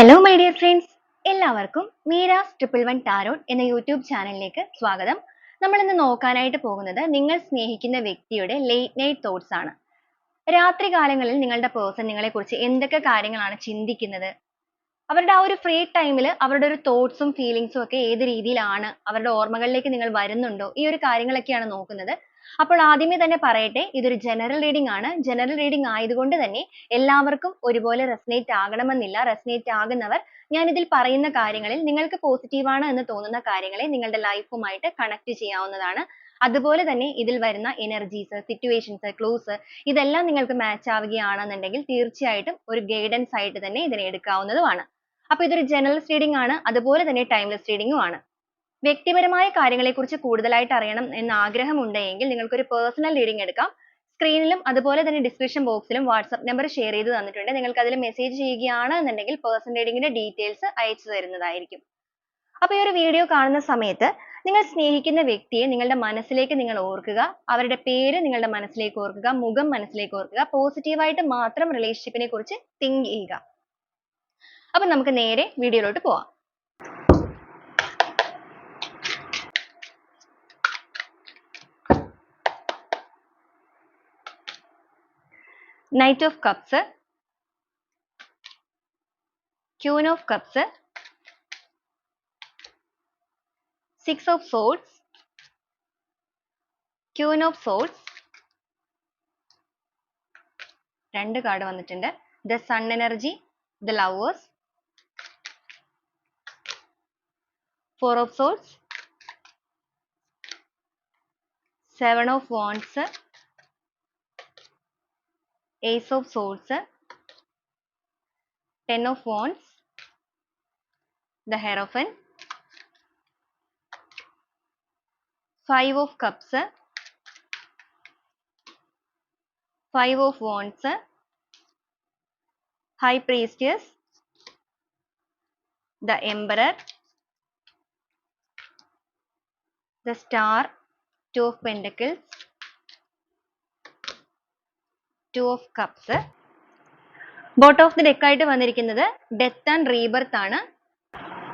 Hello my dear friends എല്ലാവർക്കും Meera's triple one tarot എന്ന YouTube ചാനലിലേക്ക് സ്വാഗതം. നമ്മൾ ഇന്ന് നോക്കാനായിട്ട് പോകുന്നത് നിങ്ങൾ സ്നേഹിക്കുന്ന വ്യക്തിയുടെ ലേറ്റ് നൈറ്റ് തോട്ട്സ് ആണ്. രാത്രി കാലങ്ങളിൽ നിങ്ങളുടെ പേഴ്സൺ നിങ്ങളെ കുറിച്ച് എന്തൊക്കെ കാര്യങ്ങളാണ് ചിന്തിക്കുന്നത്? അവരുടെ ആ ഒരു ഫ്രീ ടൈമിൽ അവരുടെ ഒരു തോട്ട്സും ഫീലിങ്സും ഒക്കെ ഏത് രീതിയിലാണ്? അവരുടെ ഓർമ്മകളിലേക്ക് നിങ്ങൾ വരുന്നുണ്ടോ? ഈ ഒരു കാര്യങ്ങളൊക്കെയാണ് നോക്കുന്നത്. അപ്പോൾ ആദ്യമേ തന്നെ പറയട്ടെ ഇതൊരു ജനറൽ റീഡിംഗ് ആണ്. ജനറൽ റീഡിംഗ് ആയതുകൊണ്ട് തന്നെ എല്ലാവർക്കും ഒരുപോലെ റെസനേറ്റ് ആകണമെന്നില്ല. റെസനേറ്റ് ആകുന്നവർ ഞാൻ ഇതിൽ പറയുന്ന കാര്യങ്ങളിൽ നിങ്ങൾക്ക് പോസിറ്റീവാണ് എന്ന് തോന്നുന്ന കാര്യങ്ങളെ നിങ്ങളുടെ ലൈഫുമായിട്ട് കണക്ട് ചെയ്യാവുന്നതാണ്. അതുപോലെ തന്നെ ഇതിൽ വരുന്ന എനർജീസ് സിറ്റുവേഷൻസ് ക്ലൂസ് ഇതെല്ലാം നിങ്ങൾക്ക് മാച്ച് ആവുകയാണെന്നുണ്ടെങ്കിൽ തീർച്ചയായിട്ടും ഒരു ഗൈഡൻസ് ആയിട്ട് തന്നെ ഇതിനെ എടുക്കാവുന്നതുമാണ്. അപ്പോൾ ഇതൊരു ജനറൽ റീഡിംഗ് ആണ്. അതുപോലെ തന്നെ ടൈംലെസ് റീഡിംഗും ആണ്. വ്യക്തിപരമായ കാര്യങ്ങളെക്കുറിച്ച് കൂടുതലായിട്ട് അറിയണം എന്ന് ആഗ്രഹമുണ്ടെങ്കിൽ നിങ്ങൾക്ക് ഒരു പേഴ്സണൽ റീഡിംഗ് എടുക്കാം സ്ക്രീനിലും അതുപോലെ തന്നെ ഡിസ്ക്രിപ്ഷൻ ബോക്സിലും വാട്സ്ആപ്പ് നമ്പർ ഷെയർ ചെയ്ത് തന്നിട്ടുണ്ട്. നിങ്ങൾക്ക് അതിൽ മെസ്സേജ് ചെയ്യുകയാണ് എന്നുണ്ടെങ്കിൽ പേഴ്സണൽ റീഡിങ്ങിന്റെ ഡീറ്റെയിൽസ് അയച്ചു തരുന്നതായിരിക്കും. അപ്പോൾ ഈ ഒരു വീഡിയോ കാണുന്ന സമയത്ത് നിങ്ങൾ സ്നേഹിക്കുന്ന വ്യക്തിയെ നിങ്ങളുടെ മനസ്സിലേക്ക് നിങ്ങൾ ഓർക്കുക. അവരുടെ പേര് നിങ്ങളുടെ മനസ്സിലേക്ക് ഓർക്കുക. മുഖം മനസ്സിലേക്ക് ഓർക്കുക. പോസിറ്റീവായിട്ട് മാത്രം റിലേഷൻഷിപ്പിനെ കുറിച്ച് തിങ്ക് ചെയ്യുക. അപ്പോൾ നമുക്ക് നേരെ വീഡിയോയിലോട്ട് പോവാം. Knight of Cups, Queen of Cups, Six of Swords, Queen of Swords, രണ്ട് കാർഡ് വന്നിട്ടുണ്ട് the sun energy the lovers four of swords seven of wands Ace of Swords, Ten of Wands, the Hierophant, Five of Cups, Five of Wands, High Priestess, the Emperor, the Star, Two of Pentacles, two of cups bottom of the deck ആയിട്ട് വന്നിരിക്കുന്നത് death and rebirth ആണ്.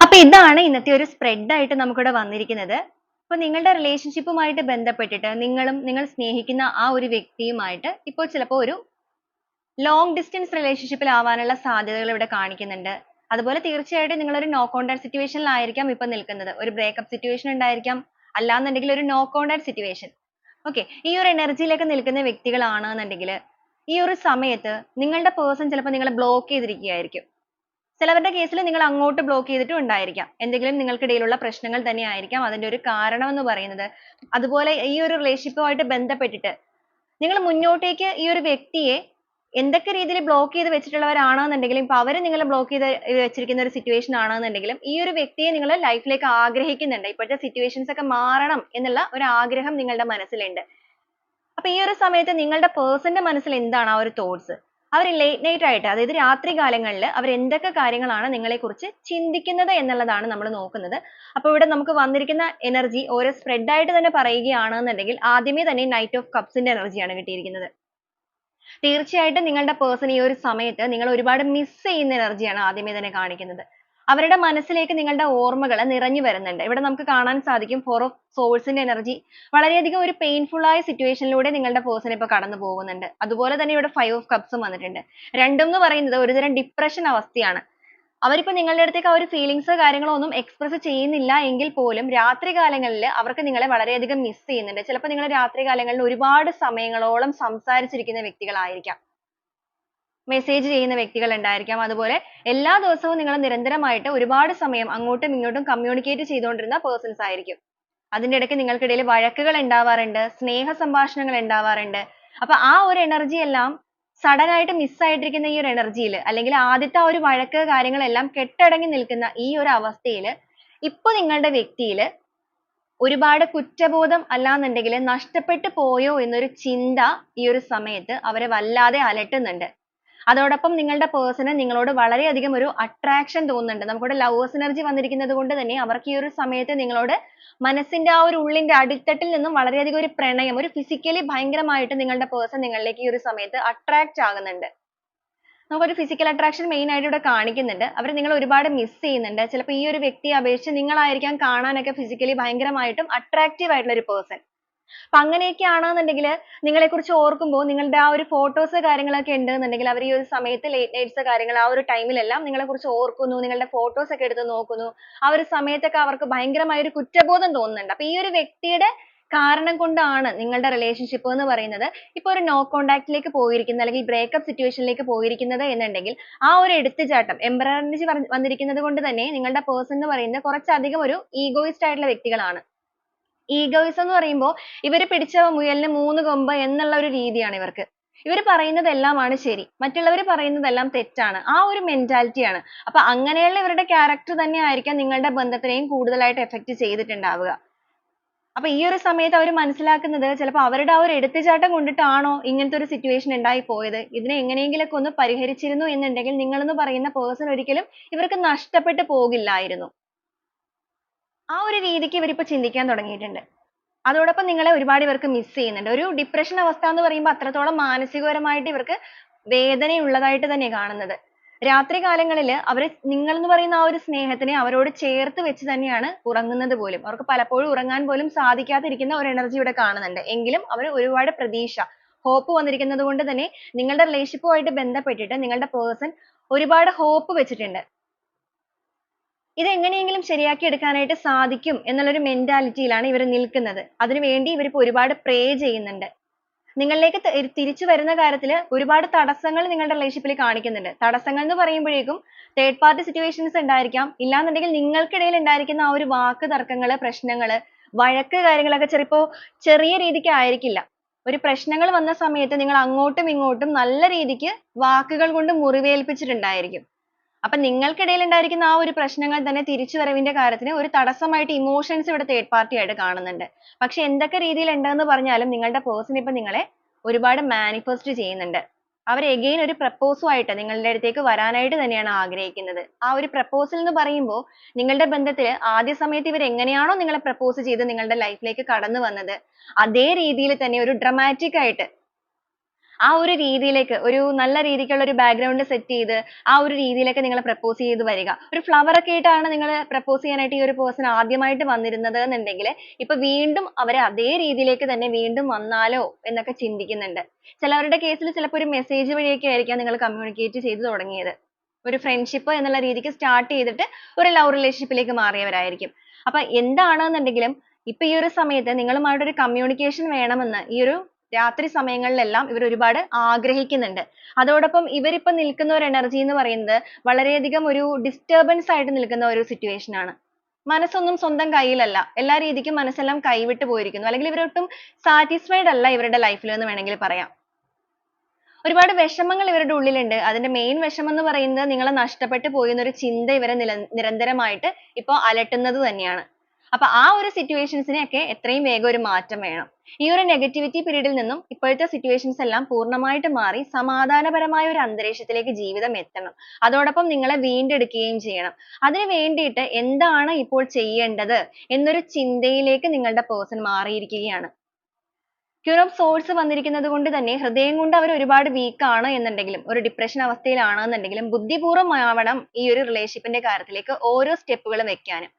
അപ്പൊ ഇതാണ് ഇന്നത്തെ ഒരു spread ആയിട്ട് നമുക്കിവിടെ വന്നിരിക്കുന്നത്. അപ്പൊ നിങ്ങളുടെ റിലേഷൻഷിപ്പുമായിട്ട് ബന്ധപ്പെട്ടിട്ട് നിങ്ങളും നിങ്ങൾ സ്നേഹിക്കുന്ന ആ ഒരു വ്യക്തിയുമായിട്ട് ഇപ്പോൾ ചിലപ്പോൾ ഒരു ലോങ് ഡിസ്റ്റൻസ് റിലേഷൻഷിപ്പിൽ ആവാനുള്ള സാധ്യതകൾ ഇവിടെ കാണിക്കുന്നുണ്ട്. അതുപോലെ തീർച്ചയായിട്ടും നിങ്ങൾ ഒരു നോ കോണ്ടാക്ട് സിറ്റുവേഷനിലായിരിക്കാം ഇപ്പൊ നിൽക്കുന്നത്. ഒരു ബ്രേക്കപ്പ് സിറ്റുവേഷൻ ഉണ്ടായിരിക്കാം. അല്ലാന്നുണ്ടെങ്കിൽ ഒരു നോ കോണ്ടാക്ട് സിറ്റുവേഷൻ ഓക്കെ ഈ ഒരു എനർജിയിലൊക്കെ നിൽക്കുന്ന വ്യക്തികളാണെന്നുണ്ടെങ്കിൽ ഈ ഒരു സമയത്ത് നിങ്ങളുടെ പേഴ്സൺ ചിലപ്പോൾ നിങ്ങളെ ബ്ലോക്ക് ചെയ്തിരിക്കുകയായിരിക്കും. ചിലവരുടെ കേസിൽ നിങ്ങൾ അങ്ങോട്ട് ബ്ലോക്ക് ചെയ്തിട്ടും ഉണ്ടായിരിക്കാം. എന്തെങ്കിലും നിങ്ങൾക്കിടയിലുള്ള പ്രശ്നങ്ങൾ തന്നെ ആയിരിക്കാം. അതിന്റെ ഒരു കാരണം എന്ന് പറയുന്നത്. അതുപോലെ ഈ ഒരു റിലേഷൻഷിപ്പുമായിട്ട് ബന്ധപ്പെട്ടിട്ട് നിങ്ങൾ മുന്നോട്ടേക്ക് ഈ ഒരു വ്യക്തിയെ എന്തൊക്കെ രീതിയിൽ ബ്ലോക്ക് ചെയ്ത് വെച്ചിട്ടുള്ളവരാണെന്നുണ്ടെങ്കിലും ഇപ്പൊ അവർ നിങ്ങളെ ബ്ലോക്ക് ചെയ്ത് വെച്ചിരിക്കുന്ന ഒരു സിറ്റുവേഷൻ ആണെന്നുണ്ടെങ്കിലും ഈ ഒരു വ്യക്തിയെ നിങ്ങൾ ലൈഫിലേക്ക് ആഗ്രഹിക്കുന്നുണ്ട്. ഇപ്പോഴത്തെ സിറ്റുവേഷൻസ് ഒക്കെ മാറണം എന്നുള്ള ഒരു ആഗ്രഹം നിങ്ങളുടെ മനസ്സിലുണ്ട്. അപ്പൊ ഈ ഒരു സമയത്ത് നിങ്ങളുടെ person ന്റെ മനസ്സിൽ എന്താണ് ആ ഒരു thoughts? അവർ late night ആയിട്ട് അതായത് രാത്രി കാലങ്ങളിൽ അവർ എന്തൊക്കെ കാര്യങ്ങളാണ് നിങ്ങളെ കുറിച്ച് ചിന്തിക്കുന്നത് എന്നുള്ളതാണ് നമ്മൾ നോക്കുന്നത്. അപ്പോൾ ഇവിടെ നമുക്ക് വന്നിരിക്കുന്ന എനർജി ഓരോ സ്പ്രെഡ് ആയിട്ട് തന്നെ പറയുകയാണെന്നുണ്ടെങ്കിൽ ആദ്യമേ തന്നെ നൈറ്റ് ഓഫ് കപ്സിന്റെ ആണ് കിട്ടിയിരിക്കുന്നത്. തീർച്ചയായിട്ടും നിങ്ങളുടെ പേഴ്സൺ ഈ ഒരു സമയത്ത് നിങ്ങൾ ഒരുപാട് മിസ് ചെയ്യുന്ന എനർജിയാണ് ആദ്യമേ തന്നെ കാണിക്കുന്നത്. അവരുടെ മനസ്സിലേക്ക് നിങ്ങളുടെ ഓർമ്മകൾ നിറഞ്ഞു വരുന്നുണ്ട്. ഇവിടെ നമുക്ക് കാണാൻ സാധിക്കും ഫോർ ഓഫ് സോൾസിന്റെ എനർജി വളരെയധികം ഒരു പെയിൻഫുൾ ആയ സിറ്റുവേഷനിലൂടെ നിങ്ങളുടെ പേഴ്സൺ ഇപ്പോൾ കടന്നു പോകുന്നുണ്ട്. അതുപോലെ തന്നെ ഇവിടെ ഫൈവ് ഓഫ് കപ്സും വന്നിട്ടുണ്ട്. രണ്ടും എന്ന് പറയുന്നത് ഒരുതരം ഡിപ്രഷൻ അവസ്ഥയാണ്. അവരിപ്പോ നിങ്ങളുടെ അടുത്തേക്ക് ആ ഒരു ഫീലിങ്സ് കാര്യങ്ങളോ ഒന്നും എക്സ്പ്രസ് ചെയ്യുന്നില്ല എങ്കിൽ പോലും രാത്രി കാലങ്ങളിൽ അവർക്ക് നിങ്ങളെ വളരെയധികം മിസ് ചെയ്യുന്നുണ്ട്. ചിലപ്പോൾ നിങ്ങൾ രാത്രി കാലങ്ങളിൽ ഒരുപാട് സമയങ്ങളോളം സംസാരിച്ചിരിക്കുന്ന വ്യക്തികളായിരിക്കാം. മെസ്സേജ് ചെയ്യുന്ന വ്യക്തികൾ ഉണ്ടായിരിക്കാം. അതുപോലെ എല്ലാ ദിവസവും നിങ്ങൾ നിരന്തരമായിട്ട് ഒരുപാട് സമയം അങ്ങോട്ടും ഇങ്ങോട്ടും കമ്മ്യൂണിക്കേറ്റ് ചെയ്തുകൊണ്ടിരുന്ന പേഴ്സൺസ് ആയിരിക്കും. അതിന്റെ ഇടയ്ക്ക് നിങ്ങൾക്കിടയിൽ വഴക്കുകൾ ഉണ്ടാവാറുണ്ട് സ്നേഹ സംഭാഷണങ്ങൾ ഉണ്ടാവാറുണ്ട്. അപ്പൊ ആ ഒരു എനർജി എല്ലാം സഡൻ ആയിട്ട് മിസ് ആയിട്ടിരിക്കുന്ന ഈ ഒരു എനർജിയിൽ അല്ലെങ്കിൽ ആദ്യത്തെ ആ ഒരു വഴക്ക് കാര്യങ്ങളെല്ലാം കെട്ടടങ്ങി നിൽക്കുന്ന ഈ ഒരു അവസ്ഥയിൽ ഇപ്പൊ നിങ്ങളുടെ വ്യക്തിയിൽ ഒരുപാട് കുറ്റബോധം അല്ലാന്നുണ്ടെങ്കിൽ നഷ്ടപ്പെട്ടു പോയോ എന്നൊരു ചിന്ത ഈ ഒരു സമയത്ത് അവരെ വല്ലാതെ അലട്ടുന്നുണ്ട്. അതോടൊപ്പം നിങ്ങളുടെ പേഴ്സണ് നിങ്ങളോട് വളരെയധികം ഒരു അട്രാക്ഷൻ തോന്നുന്നുണ്ട് നമുക്കിവിടെ ലവേഴ്സ് എനർജി വന്നിരിക്കുന്നത് കൊണ്ട് തന്നെ അവർക്ക് ഈ ഒരു സമയത്ത് നിങ്ങളോട് മനസ്സിന്റെ ആ ഒരു ഉള്ളിന്റെ അടിത്തട്ടിൽ നിന്നും വളരെയധികം ഒരു പ്രണയം ഒരു ഫിസിക്കലി ഭയങ്കരമായിട്ട് നിങ്ങളുടെ പേഴ്സൺ നിങ്ങളിലേക്ക് ഈ ഒരു സമയത്ത് attract ആകുന്നുണ്ട് നമുക്കൊരു physical attraction main ആയിട്ട് ഇവിടെ കാണിക്കുന്നുണ്ട്. അവർ നിങ്ങളെ ഒരുപാട് miss ചെയ്യുന്നുണ്ട്. ചിലപ്പോൾ ഈ ഒരു വ്യക്തിയെ അപേക്ഷിച്ച് നിങ്ങളായിരിക്കാം കാണാനൊക്കെ physically ഭയങ്കരമായിട്ടും attractive ആയിട്ടുള്ള ഒരു person. അപ്പൊ അങ്ങനെയൊക്കെ ആണെന്നുണ്ടെങ്കിൽ നിങ്ങളെക്കുറിച്ച് ഓർക്കുമ്പോൾ നിങ്ങളുടെ ആ ഒരു photos കാര്യങ്ങളൊക്കെ ഉണ്ടെന്നുണ്ടെങ്കിൽ അവർ ഈ ഒരു സമയത്ത് late nights കാര്യങ്ങൾ ആ ഒരു time ൽ എല്ലാം നിങ്ങളെക്കുറിച്ച് ഓർക്കുന്നു, നിങ്ങളുടെ photos ഒക്കെ എടുത്ത് നോക്കുന്നു. ആ ഒരു സമയത്തൊക്കെ അവർക്ക് ഭയങ്കരമായ ഒരു കുറ്റബോധം തോന്നുന്നുണ്ട്. അപ്പൊ ഈ ഒരു വ്യക്തിയുടെ കാരണം കൊണ്ടാണ് നിങ്ങളുടെ relationship എന്ന് പറയുന്നത് ഇപ്പൊ ഒരു no contact ലേക്ക് പോയിരിക്കുന്നത് അല്ലെങ്കിൽ breakup situation ലേക്ക് പോയിരിക്കുന്നത് എന്നുണ്ടെങ്കിൽ ആ ഒരു എടുത്തുചാട്ടം emperor വന്നിരിക്കുന്നത് കൊണ്ട് തന്നെ നിങ്ങളുടെ person എന്ന് പറയുന്നത് കുറച്ചധികം ഒരു egoist ആയിട്ടുള്ള വ്യക്തികളാണ്. Egoism എന്ന് പറയുമ്പോൾ ഇവർ പിടിച്ച മുയലിന് മൂന്ന് കൊമ്പ് എന്നുള്ള ഒരു രീതിയാണ് ഇവർക്ക്. ഇവർ പറയുന്നതെല്ലാമാണ് ശരി. മറ്റുള്ളവർ പറയുന്നതെല്ലാം തെറ്റാണ്. ആ ഒരു mentality ആണ്. അപ്പൊ അങ്ങനെയുള്ള ഇവരുടെ character തന്നെ ആയിരിക്കാം നിങ്ങളുടെ ബന്ധത്തിനെയും കൂടുതലായിട്ട് affect ചെയ്തിട്ടുണ്ടാവുക. അപ്പൊ ഈ ഒരു സമയത്ത് അവർ മനസ്സിലാക്കുന്നത് ചിലപ്പോൾ അവരുടെ ആ ഒരു എടുത്തുചാട്ടം കൊണ്ടിട്ടാണോ ഇങ്ങനത്തെ ഒരു situation ഉണ്ടായി പോയത്. ഇതിനെ എങ്ങനെയെങ്കിലുമൊക്കെ ഒന്ന് പരിഹരിച്ചിരുന്നു എന്നുണ്ടെങ്കിൽ നിങ്ങൾ എന്ന് പറയുന്ന person ഒരിക്കലും ഇവർക്ക് നഷ്ടപ്പെട്ടു പോകില്ലായിരുന്നു. ആ ഒരു രീതിക്ക് ഇവരിപ്പോ ചിന്തിക്കാൻ തുടങ്ങിയിട്ടുണ്ട്. അതോടൊപ്പം നിങ്ങളെ ഒരുപാട് ഇവർക്ക് miss ചെയ്യുന്നുണ്ട്. ഒരു ഡിപ്രഷൻ അവസ്ഥ എന്ന് പറയുമ്പോൾ അത്രത്തോളം മാനസികപരമായിട്ട് ഇവർക്ക് വേദനയുള്ളതായിട്ട് തന്നെ കാണുന്നത്. രാത്രി കാലങ്ങളിൽ അവർ നിങ്ങൾ എന്ന് പറയുന്ന ആ ഒരു സ്നേഹത്തിനെ അവരോട് ചേർത്ത് വെച്ച് തന്നെയാണ് ഉറങ്ങുന്നത് പോലും. അവർക്ക് പലപ്പോഴും ഉറങ്ങാൻ പോലും സാധിക്കാതിരിക്കുന്ന ഒരു എനർജി ഇവിടെ കാണുന്നുണ്ട്. എങ്കിലും അവർ ഒരുപാട് പ്രതീക്ഷ ഹോപ്പ് വന്നിരിക്കുന്നത് കൊണ്ട് തന്നെ നിങ്ങളുടെ റിലേഷൻഷിപ്പുമായിട്ട് ബന്ധപ്പെട്ടിട്ട് നിങ്ങളുടെ പേഴ്സൺ ഒരുപാട് ഹോപ്പ് വെച്ചിട്ടുണ്ട്. ഇത് എങ്ങനെയെങ്കിലും ശരിയാക്കി എടുക്കാനായിട്ട് സാധിക്കും എന്നുള്ള ഒരു mentality യിലാണ് ഇവർ നിൽക്കുന്നത്. അതിനുവേണ്ടി ഇവർ ഇപ്പോൾ ഒരുപാട് pray ചെയ്യുന്നുണ്ട്. നിങ്ങളിലേക്ക് തിരിച്ചു വരുന്ന കാര്യത്തിൽ ഒരുപാട് തടസ്സങ്ങൾ നിങ്ങളുടെ റിലേഷൻഷിപ്പിൽ കാണിക്കുന്നുണ്ട്. തടസ്സങ്ങൾ എന്ന് പറയുമ്പോഴേക്കും തേർഡ് പാർട്ടി സിറ്റുവേഷൻസ് ഉണ്ടായിരിക്കാം. ഇല്ലാന്നുണ്ടെങ്കിൽ നിങ്ങൾക്കിടയിൽ ഉണ്ടായിരിക്കുന്ന ആ ഒരു വാക്ക് തർക്കങ്ങൾ, പ്രശ്നങ്ങൾ, വഴക്ക് കാര്യങ്ങളൊക്കെ ചിലപ്പോൾ ചെറിയ രീതിക്ക് ആയിരിക്കില്ല. ഒരു പ്രശ്നങ്ങൾ വന്ന സമയത്ത് നിങ്ങൾ അങ്ങോട്ടും ഇങ്ങോട്ടും നല്ല രീതിക്ക് വാക്കുകൾ കൊണ്ട് മുറിവേൽപ്പിച്ചിട്ടുണ്ടായിരിക്കും. അപ്പൊ നിങ്ങൾക്കിടയിൽ ഉണ്ടായിരിക്കുന്ന ആ ഒരു പ്രശ്നങ്ങൾ തന്നെ തിരിച്ചുവരവിന്റെ കാര്യത്തിന് ഒരു തടസ്സമായിട്ട് emotions ഇവിടെ third party ആയിട്ട് കാണുന്നുണ്ട്. പക്ഷേ എന്തൊക്കെ രീതിയിൽ ഉണ്ടെന്ന് പറഞ്ഞാലും നിങ്ങളുടെ person ഇപ്പോൾ നിങ്ങളെ ഒരുപാട് manifest ചെയ്യുന്നുണ്ട്. അവർ again ഒരു proposal ആയിട്ട് നിങ്ങളുടെ അടുത്തേക്ക് വരാനായിട്ട് തന്നെയാണ് ആഗ്രഹിക്കുന്നത്. ആ ഒരു proposal എന്ന് പറയുമ്പോൾ നിങ്ങളുടെ ബന്ധത്തിൽ ആദ്യ സമയത്ത് ഇവർ എങ്ങനെയാണോ നിങ്ങളെ propose ചെയ്ത് നിങ്ങളുടെ life ലേക്ക് കടന്നു വന്നത് അതേ രീതിയിൽ തന്നെ ഒരു dramatic ആയിട്ട് ആ ഒരു രീതിയിലേക്ക് ഒരു നല്ല രീതിക്കുള്ള ഒരു background set ചെയ്ത് ആ ഒരു രീതിയിലേക്ക് നിങ്ങൾ propose ചെയ്ത് വരിക. ഒരു flower ഒക്കെ ആയിട്ടാണ് നിങ്ങൾ propose ചെയ്യാനായിട്ട് ഈ ഒരു person ആദ്യമായിട്ട് വന്നിരുന്നത് എന്നുണ്ടെങ്കിൽ ഇപ്പോൾ വീണ്ടും അവരെ അതേ രീതിയിലേക്ക് തന്നെ വീണ്ടും വന്നാലോ എന്നൊക്കെ ചിന്തിക്കുന്നുണ്ട്. ചിലവരുടെ case ൽ ചിലപ്പോൾ ഒരു message വഴിയൊക്കെ ആയിരിക്കാം നിങ്ങൾ communicate ചെയ്തു തുടങ്ങിയത്. ഒരു friendship എന്നുള്ള രീതിക്ക് start ചെയ്തിട്ട് ഒരു love relationship ലേക്ക് മാറിയവരായിരിക്കും. അപ്പോൾ എന്താണെന്നുണ്ടെങ്കിലും ഇപ്പോൾ ഈ ഒരു സമയത്ത് നിങ്ങളുമായിട്ട് ഒരു communication വേണമെന്ന് ഈ ഒരു രാത്രി സമയങ്ങളിലെല്ലാം ഇവർ ഒരുപാട് ആഗ്രഹിക്കുന്നുണ്ട്. അതോടൊപ്പം ഇപ്പോൾ നിൽക്കുന്ന ഒരു energy എന്ന് പറയുന്നത് വളരെയധികം ഒരു disturbance ആയിട്ട് നിൽക്കുന്ന ഒരു situation ആണ്. മനസ്സൊന്നും സ്വന്തം കയ്യിലല്ല. എല്ലാ രീതിക്കും മനസ്സെല്ലാം കൈവിട്ട് പോയിരിക്കുന്നു. അല്ലെങ്കിൽ ഇവർ ഒട്ടും satisfied അല്ല ഇവരുടെ life ൽ എന്ന് വേണമെങ്കിൽ പറയാം. ഒരുപാട് വിഷമങ്ങൾ ഇവരുടെ ഉള്ളിലുണ്ട്. അതിന്റെ main വിഷമം എന്ന് പറയുന്നത് നിങ്ങളെ നഷ്ടപ്പെട്ടു പോയി എന്നൊരു ചിന്ത ഇവരെ നിരന്തരമായിട്ട് ഇപ്പോൾ അലട്ടുന്നത് തന്നെയാണ്. അപ്പൊ ആ ഒരു situations നെയൊക്കെ എത്രയും വേഗം ഒരു മാറ്റം വേണം. ഈ ഒരു negativity period ൽ നിന്നും ഇപ്പോഴത്തെ situations എല്ലാം പൂർണമായിട്ട് മാറി സമാധാനപരമായ ഒരു അന്തരീക്ഷത്തിലേക്ക് ജീവിതം എത്തണം. അതോടൊപ്പം നിങ്ങളെ വീണ്ടെടുക്കുകയും ചെയ്യണം. അതിനു വേണ്ടിയിട്ട് എന്താണ് ഇപ്പോൾ ചെയ്യേണ്ടത് എന്നൊരു ചിന്തയിലേക്ക് നിങ്ങളുടെ person മാറിയിരിക്കുകയാണ്. Queen of Swords വന്നിരിക്കുന്നത് കൊണ്ട് തന്നെ ഹൃദയം കൊണ്ട് അവർ ഒരുപാട് weak ആണ് എന്നുണ്ടെങ്കിലും ഒരു depression അവസ്ഥയിലാണ് എന്നുണ്ടെങ്കിലും ബുദ്ധിപൂർവം ആവണം ഈ ഒരു relationship ന്റെ കാര്യത്തിലേക്ക് ഓരോ step കൾ വെക്കാനും.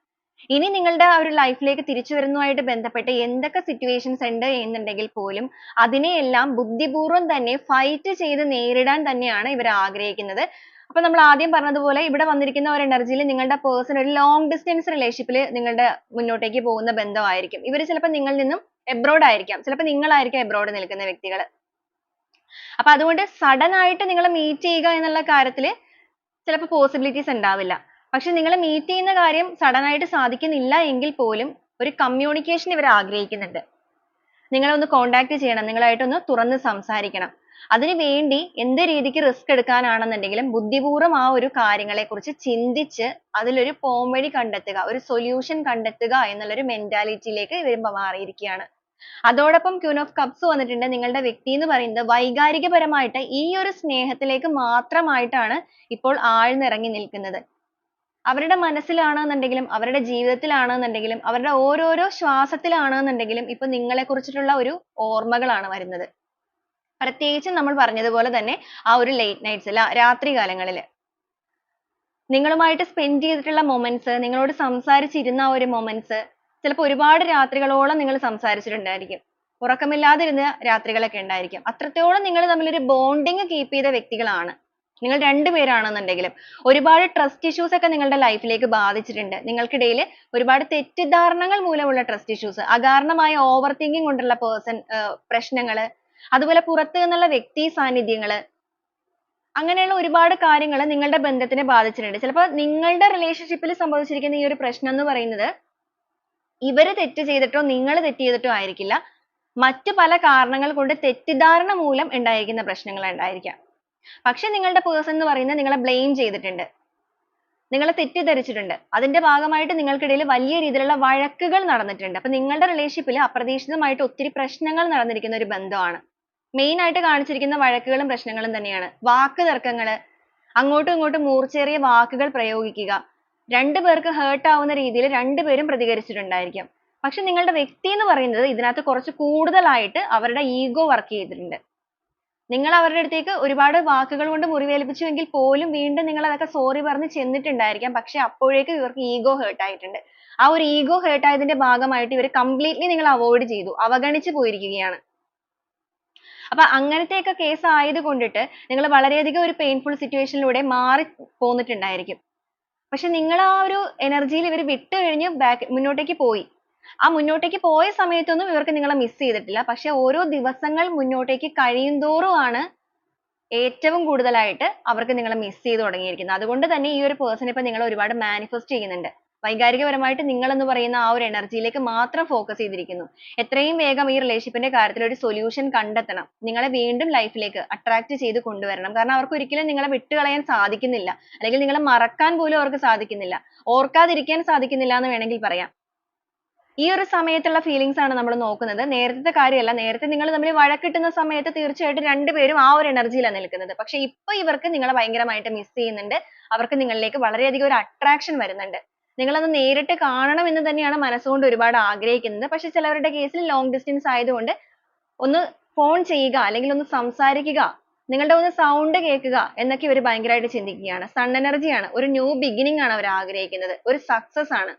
ഇനി നിങ്ങളുടെ ആ ഒരു ലൈഫിലേക്ക് ലേക്ക് തിരിച്ചു വരുന്നതുമായിട്ട് ബന്ധപ്പെട്ട് എന്തൊക്കെ situations ഉണ്ട് എന്നുണ്ടെങ്കിൽ പോലും അതിനെയെല്ലാം ബുദ്ധിപൂർവം തന്നെ fight ചെയ്ത് നേരിടാൻ തന്നെയാണ് ഇവർ ആഗ്രഹിക്കുന്നത്. അപ്പോൾ നമ്മൾ ആദ്യം പറഞ്ഞതുപോലെ ഇവിടെ വന്നിരിക്കുന്ന ഒരു energy യിൽ നിങ്ങളുടെ person ഒരു long distance relationship ൽ നിങ്ങളുടെ മുന്നോട്ടേക്ക് പോകുന്ന ബന്ധമായിരിക്കും. ഇവർ ചിലപ്പോൾ നിങ്ങളിൽ നിന്നും abroad ആയിരിക്കാം. ചിലപ്പോൾ നിങ്ങളായിരിക്കാം abroad നിൽക്കുന്ന വ്യക്തികൾ. അപ്പോൾ അതുകൊണ്ട് sudden ആയിട്ട് നിങ്ങളെ meet ചെയ്യുക എന്നുള്ള കാര്യത്തിൽ ചിലപ്പോൾ possibilities ഉണ്ടാവില്ല. പക്ഷെ നിങ്ങളെ meet ചെയ്യുന്ന കാര്യം sudden ആയിട്ട് സാധിക്കുന്നില്ല എങ്കിൽ പോലും ഒരു communication ഇവർ ആഗ്രഹിക്കുന്നുണ്ട്. നിങ്ങളെ ഒന്ന് contact ചെയ്യണം. നിങ്ങളായിട്ട് ഒന്ന് തുറന്ന് സംസാരിക്കണം. അതിനു വേണ്ടി എന്ത് രീതിക്ക് risk എടുക്കാനാണെന്നുണ്ടെങ്കിലും ബുദ്ധിപൂർവം ആ ഒരു കാര്യങ്ങളെ കുറിച്ച് ചിന്തിച്ച് അതിലൊരു പോംവഴി കണ്ടെത്തുക, ഒരു solution കണ്ടെത്തുക എന്നുള്ള ഒരു mentality യിലേക്ക് ഇവർ മാറിയിരിക്കുകയാണ്. അതോടൊപ്പം Queen of Cups വന്നിട്ടുണ്ട്. നിങ്ങളുടെ വ്യക്തി എന്ന് പറയുന്നത് വൈകാരികപരമായിട്ട് ഈ ഒരു സ്നേഹത്തിലേക്ക് മാത്രമായിട്ടാണ് ഇപ്പോൾ ആഴ്ന്നിറങ്ങി നിൽക്കുന്നത്. അവരുടെ മനസ്സിലാണെന്നുണ്ടെങ്കിലും അവരുടെ ജീവിതത്തിലാണെന്നുണ്ടെങ്കിലും അവരുടെ ഓരോരോ ശ്വാസത്തിലാണെന്നുണ്ടെങ്കിലും നിങ്ങളെ കുറിച്ചിട്ടുള്ള ഒരു ഓർമ്മകളാണ് വരുന്നത്. പ്രത്യേകിച്ച് നമ്മൾ പറഞ്ഞതുപോലെ തന്നെ ആ ഒരു late nights രാത്രി കാലങ്ങളിൽ നിങ്ങളുമായിട്ട് spend ചെയ്തിട്ടുള്ള moments നിങ്ങളോട് സംസാരിച്ചിരുന്ന ആ ഒരു moments ചിലപ്പോൾ ഒരുപാട് രാത്രികളോളം നിങ്ങൾ സംസാരിച്ചിട്ടുണ്ടായിരിക്കും. ഉറക്കമില്ലാതിരുന്ന രാത്രികളൊക്കെ ഉണ്ടായിരിക്കും. അത്രത്തോളം നിങ്ങൾ തമ്മിൽ ഒരു bonding keep ചെയ്ത വ്യക്തികളാണ്. നിങ്ങൾ രണ്ടുപേരാണെന്നുണ്ടെങ്കിലും ഒരുപാട് trust issues ഒക്കെ നിങ്ങളുടെ life ലേക്ക് ബാധിച്ചിട്ടുണ്ട്. നിങ്ങൾക്കിടയിൽ ഒരുപാട് തെറ്റിദ്ധാരണകൾ മൂലമുള്ള trust issues അകാരണമായ overthinking കൊണ്ടുള്ള person പ്രശ്നങ്ങൾ അതുപോലെ പുറത്തു നിന്നുള്ള വ്യക്തി സാന്നിധ്യങ്ങൾ അങ്ങനെയുള്ള ഒരുപാട് കാര്യങ്ങൾ നിങ്ങളുടെ ബന്ധത്തിനെ ബാധിച്ചിട്ടുണ്ട്. ചിലപ്പോൾ നിങ്ങളുടെ relationship ൽ സംഭവിച്ചിരിക്കുന്ന ഈ ഒരു പ്രശ്നം എന്ന് പറയുന്നത് ഇവർ തെറ്റ് ചെയ്തിട്ടോ നിങ്ങൾ തെറ്റ് ചെയ്തിട്ടോ ആയിരിക്കില്ല. മറ്റു പല കാരണങ്ങൾ കൊണ്ട് തെറ്റിദ്ധാരണ മൂലം ഉണ്ടായിരിക്കുന്ന പ്രശ്നങ്ങൾ ഉണ്ടായിരിക്കാം. പക്ഷേ നിങ്ങളുടെ person എന്ന് പറയുന്നത് നിങ്ങളെ blame ചെയ്തിട്ടുണ്ട്. നിങ്ങളെ തെറ്റിദ്ധരിച്ചിട്ടുണ്ട്. അതിന്റെ ഭാഗമായിട്ട് നിങ്ങൾക്കിടയിൽ വലിയ രീതിയിലുള്ള വഴക്കുകൾ നടന്നിട്ടുണ്ട്. അപ്പോൾ നിങ്ങളുടെ relationship അപ്രതീക്ഷിതമായിട്ട് ഒത്തിരി പ്രശ്നങ്ങൾ നടന്നിരിക്കുന്ന ഒരു ബന്ധമാണ്. main ആയിട്ട് കാണിച്ചിരിക്കുന്ന വഴക്കുകളും പ്രശ്നങ്ങളും തന്നെയാണ്. വാക്ക് തർക്കങ്ങൾ, അങ്ങോട്ടും ഇങ്ങോട്ടും മൂർച്ചയേറിയ വാക്കുകൾ പ്രയോഗിക്കുക, രണ്ടുപേർക്കും hurt ആവുന്ന രീതിയിൽ രണ്ടുപേരും പ്രതികരിച്ചിട്ടുണ്ടായിരിക്കാം. പക്ഷെ നിങ്ങളുടെ വ്യക്തി എന്ന് പറയുന്നത് ഇതിനകത്ത് കുറച്ച് കൂടുതലായിട്ട് അവരുടെ ego work ചെയ്തിട്ടുണ്ട്. നിങ്ങൾ അവരുടെ അടുത്തേക്ക് ഒരുപാട് വാക്കുകൾ കൊണ്ട് മുറിവേൽപ്പിച്ചുവെങ്കിൽ പോലും വീണ്ടും നിങ്ങൾ അതൊക്കെ sorry പറഞ്ഞ് ചെന്നിട്ടുണ്ടായിരിക്കാം. പക്ഷേ അപ്പോഴേക്കും ഇവർക്ക് ego hurt ആയിട്ടുണ്ട്. ആ ഒരു ego hurt ആയതിന്റെ ഭാഗമായിട്ട് ഇവർ completely നിങ്ങളെ avoid ചെയ്തു. അവഗണിച്ചു പോയിരിക്കുകയാണ്. അപ്പോൾ അങ്ങനത്തെയൊക്കെ case ആയതുകൊണ്ടിട്ട് നിങ്ങൾ വളരെയധികം ഒരു painful situation ലൂടെ മാറി പോന്നിട്ടുണ്ടായിരിക്കും. പക്ഷേ നിങ്ങൾ ആ ഒരു energy ഇവർ വിട്ടുകഴിഞ്ഞ് back മുന്നോട്ടേക്ക് പോയി. ആ മുന്നോട്ടേക്ക് പോയ സമയത്തൊന്നും ഇവർക്ക് നിങ്ങളെ miss ചെയ്തിട്ടില്ല. പക്ഷേ ഓരോ ദിവസങ്ങൾ മുന്നോട്ടേക്ക് കഴിയുന്തോറും ആണ് ഏറ്റവും കൂടുതലായിട്ട് അവർക്ക് നിങ്ങളെ miss ചെയ്തു തുടങ്ങിയിരിക്കുന്നത്. അതുകൊണ്ട് തന്നെ ഈ ഒരു person ഇപ്പോൾ നിങ്ങൾ ഒരുപാട് മാനിഫെസ്റ്റ് ചെയ്യുന്നുണ്ട്. വൈകാരികപരമായിട്ട് നിങ്ങൾ എന്ന് പറയുന്ന ആ ഒരു എനർജിയിലേക്ക് ലേക്ക് മാത്രം ഫോക്കസ് ചെയ്തിരിക്കുന്നു. എത്രയും വേഗം ഈ റിലേഷൻഷിപ്പിന്റെ ന്റെ കാര്യത്തിൽ ഒരു സൊല്യൂഷൻ കണ്ടെത്തണം. നിങ്ങളെ വീണ്ടും ലൈഫിലേക്ക് ലേക്ക് attract ചെയ്ത് കൊണ്ടുവരണം. കാരണം അവർക്ക് ഒരിക്കലും നിങ്ങളെ വിട്ടുകളയാൻ സാധിക്കുന്നില്ല. അല്ലെങ്കിൽ നിങ്ങളെ മറക്കാൻ പോലും അവർക്ക് സാധിക്കുന്നില്ല. ഓർക്കാതിരിക്കാൻ സാധിക്കുന്നില്ല എന്ന് വേണമെങ്കിൽ പറയാം. ഈ ഒരു സമയത്തുള്ള feelings ആണ് നമ്മൾ നോക്കുന്നത്. നേരത്തെ കാര്യമല്ല. നേരത്തെ നിങ്ങൾ തമ്മിൽ വഴക്കിട്ടുന്ന സമയത്ത് തീർച്ചയായിട്ടും രണ്ടുപേരും ആ ഒരു energy നിൽക്കുന്നത്. പക്ഷെ ഇപ്പോ ഇവർക്ക് നിങ്ങളെ ഭയങ്കരമായിട്ട് miss ചെയ്യുന്നുണ്ട്. അവർക്ക് നിങ്ങളിലേക്ക് വളരെയധികം ഒരു attraction വരുന്നുണ്ട്. നിങ്ങളത് നേരിട്ട് കാണണം എന്ന് തന്നെയാണ് മനസ്സുകൊണ്ട് ഒരുപാട് ആഗ്രഹിക്കുന്നത്. പക്ഷെ ചിലവരുടെ കേസിൽ ൽ long distance ആയതുകൊണ്ട് ഒന്ന് ഫോൺ ചെയ്യുക അല്ലെങ്കിൽ ഒന്ന് സംസാരിക്കുക, നിങ്ങളുടെ ഒന്ന് സൗണ്ട് കേൾക്കുക എന്നൊക്കെ ഇവർ ഭയങ്കരമായിട്ട് ചിന്തിക്കുകയാണ്. sun energy ആണ്. ഒരു new beginning ആണ് അവർ ആഗ്രഹിക്കുന്നത്. ഒരു success ആണ്.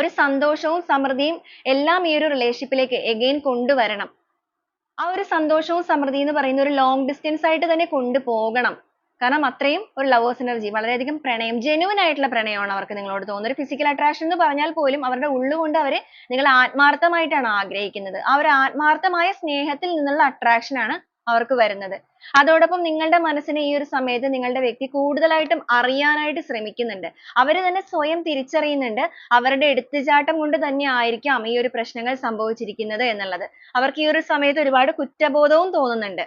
ഒരു സന്തോഷവും സമൃദ്ധിയും എല്ലാം ഈ ഒരു relationship again കൊണ്ടുവരണം. ആ ഒരു സന്തോഷവും സമൃദ്ധിയും എന്ന് പറയുന്നത് ഒരു long distance ആയിട്ട് തന്നെ കൊണ്ടുപോകണം. കാരണം അത്രയും ഒരു lovers energy വളരെയധികം പ്രണയം genuine ആയിട്ടുള്ള പ്രണയമാണ് അവർക്ക് നിങ്ങളോട് തോന്നുന്നത്. ഒരു physical attraction എന്ന് പറഞ്ഞാൽ പോലും അവരുടെ ഉള്ളുകൊണ്ട് അവർ നിങ്ങളെ ആത്മാർത്ഥമായിട്ടാണ് ആഗ്രഹിക്കുന്നത്. ആ ഒരു ആത്മാർത്ഥമായ സ്നേഹത്തിൽ നിന്നുള്ള attraction ആണ് അവർക്ക് വരുന്നത്. അതോടൊപ്പം നിങ്ങളുടെ മനസ്സിനെ ഈ ഒരു സമയത്ത് നിങ്ങളുടെ വ്യക്തി കൂടുതലായിട്ടും അറിയാനായിട്ട് ശ്രമിക്കുന്നുണ്ട്. അവർ തന്നെ സ്വയം തിരിച്ചറിയുന്നുണ്ട് അവരുടെ എടുത്തുചാട്ടം കൊണ്ട് തന്നെ ആയിരിക്കാം ഈ ഒരു പ്രശ്നങ്ങൾ സംഭവിച്ചിരിക്കുന്നത് എന്നുള്ളത്. അവർക്ക് ഈ ഒരു സമയത്ത് ഒരുപാട് കുറ്റബോധവും തോന്നുന്നുണ്ട്.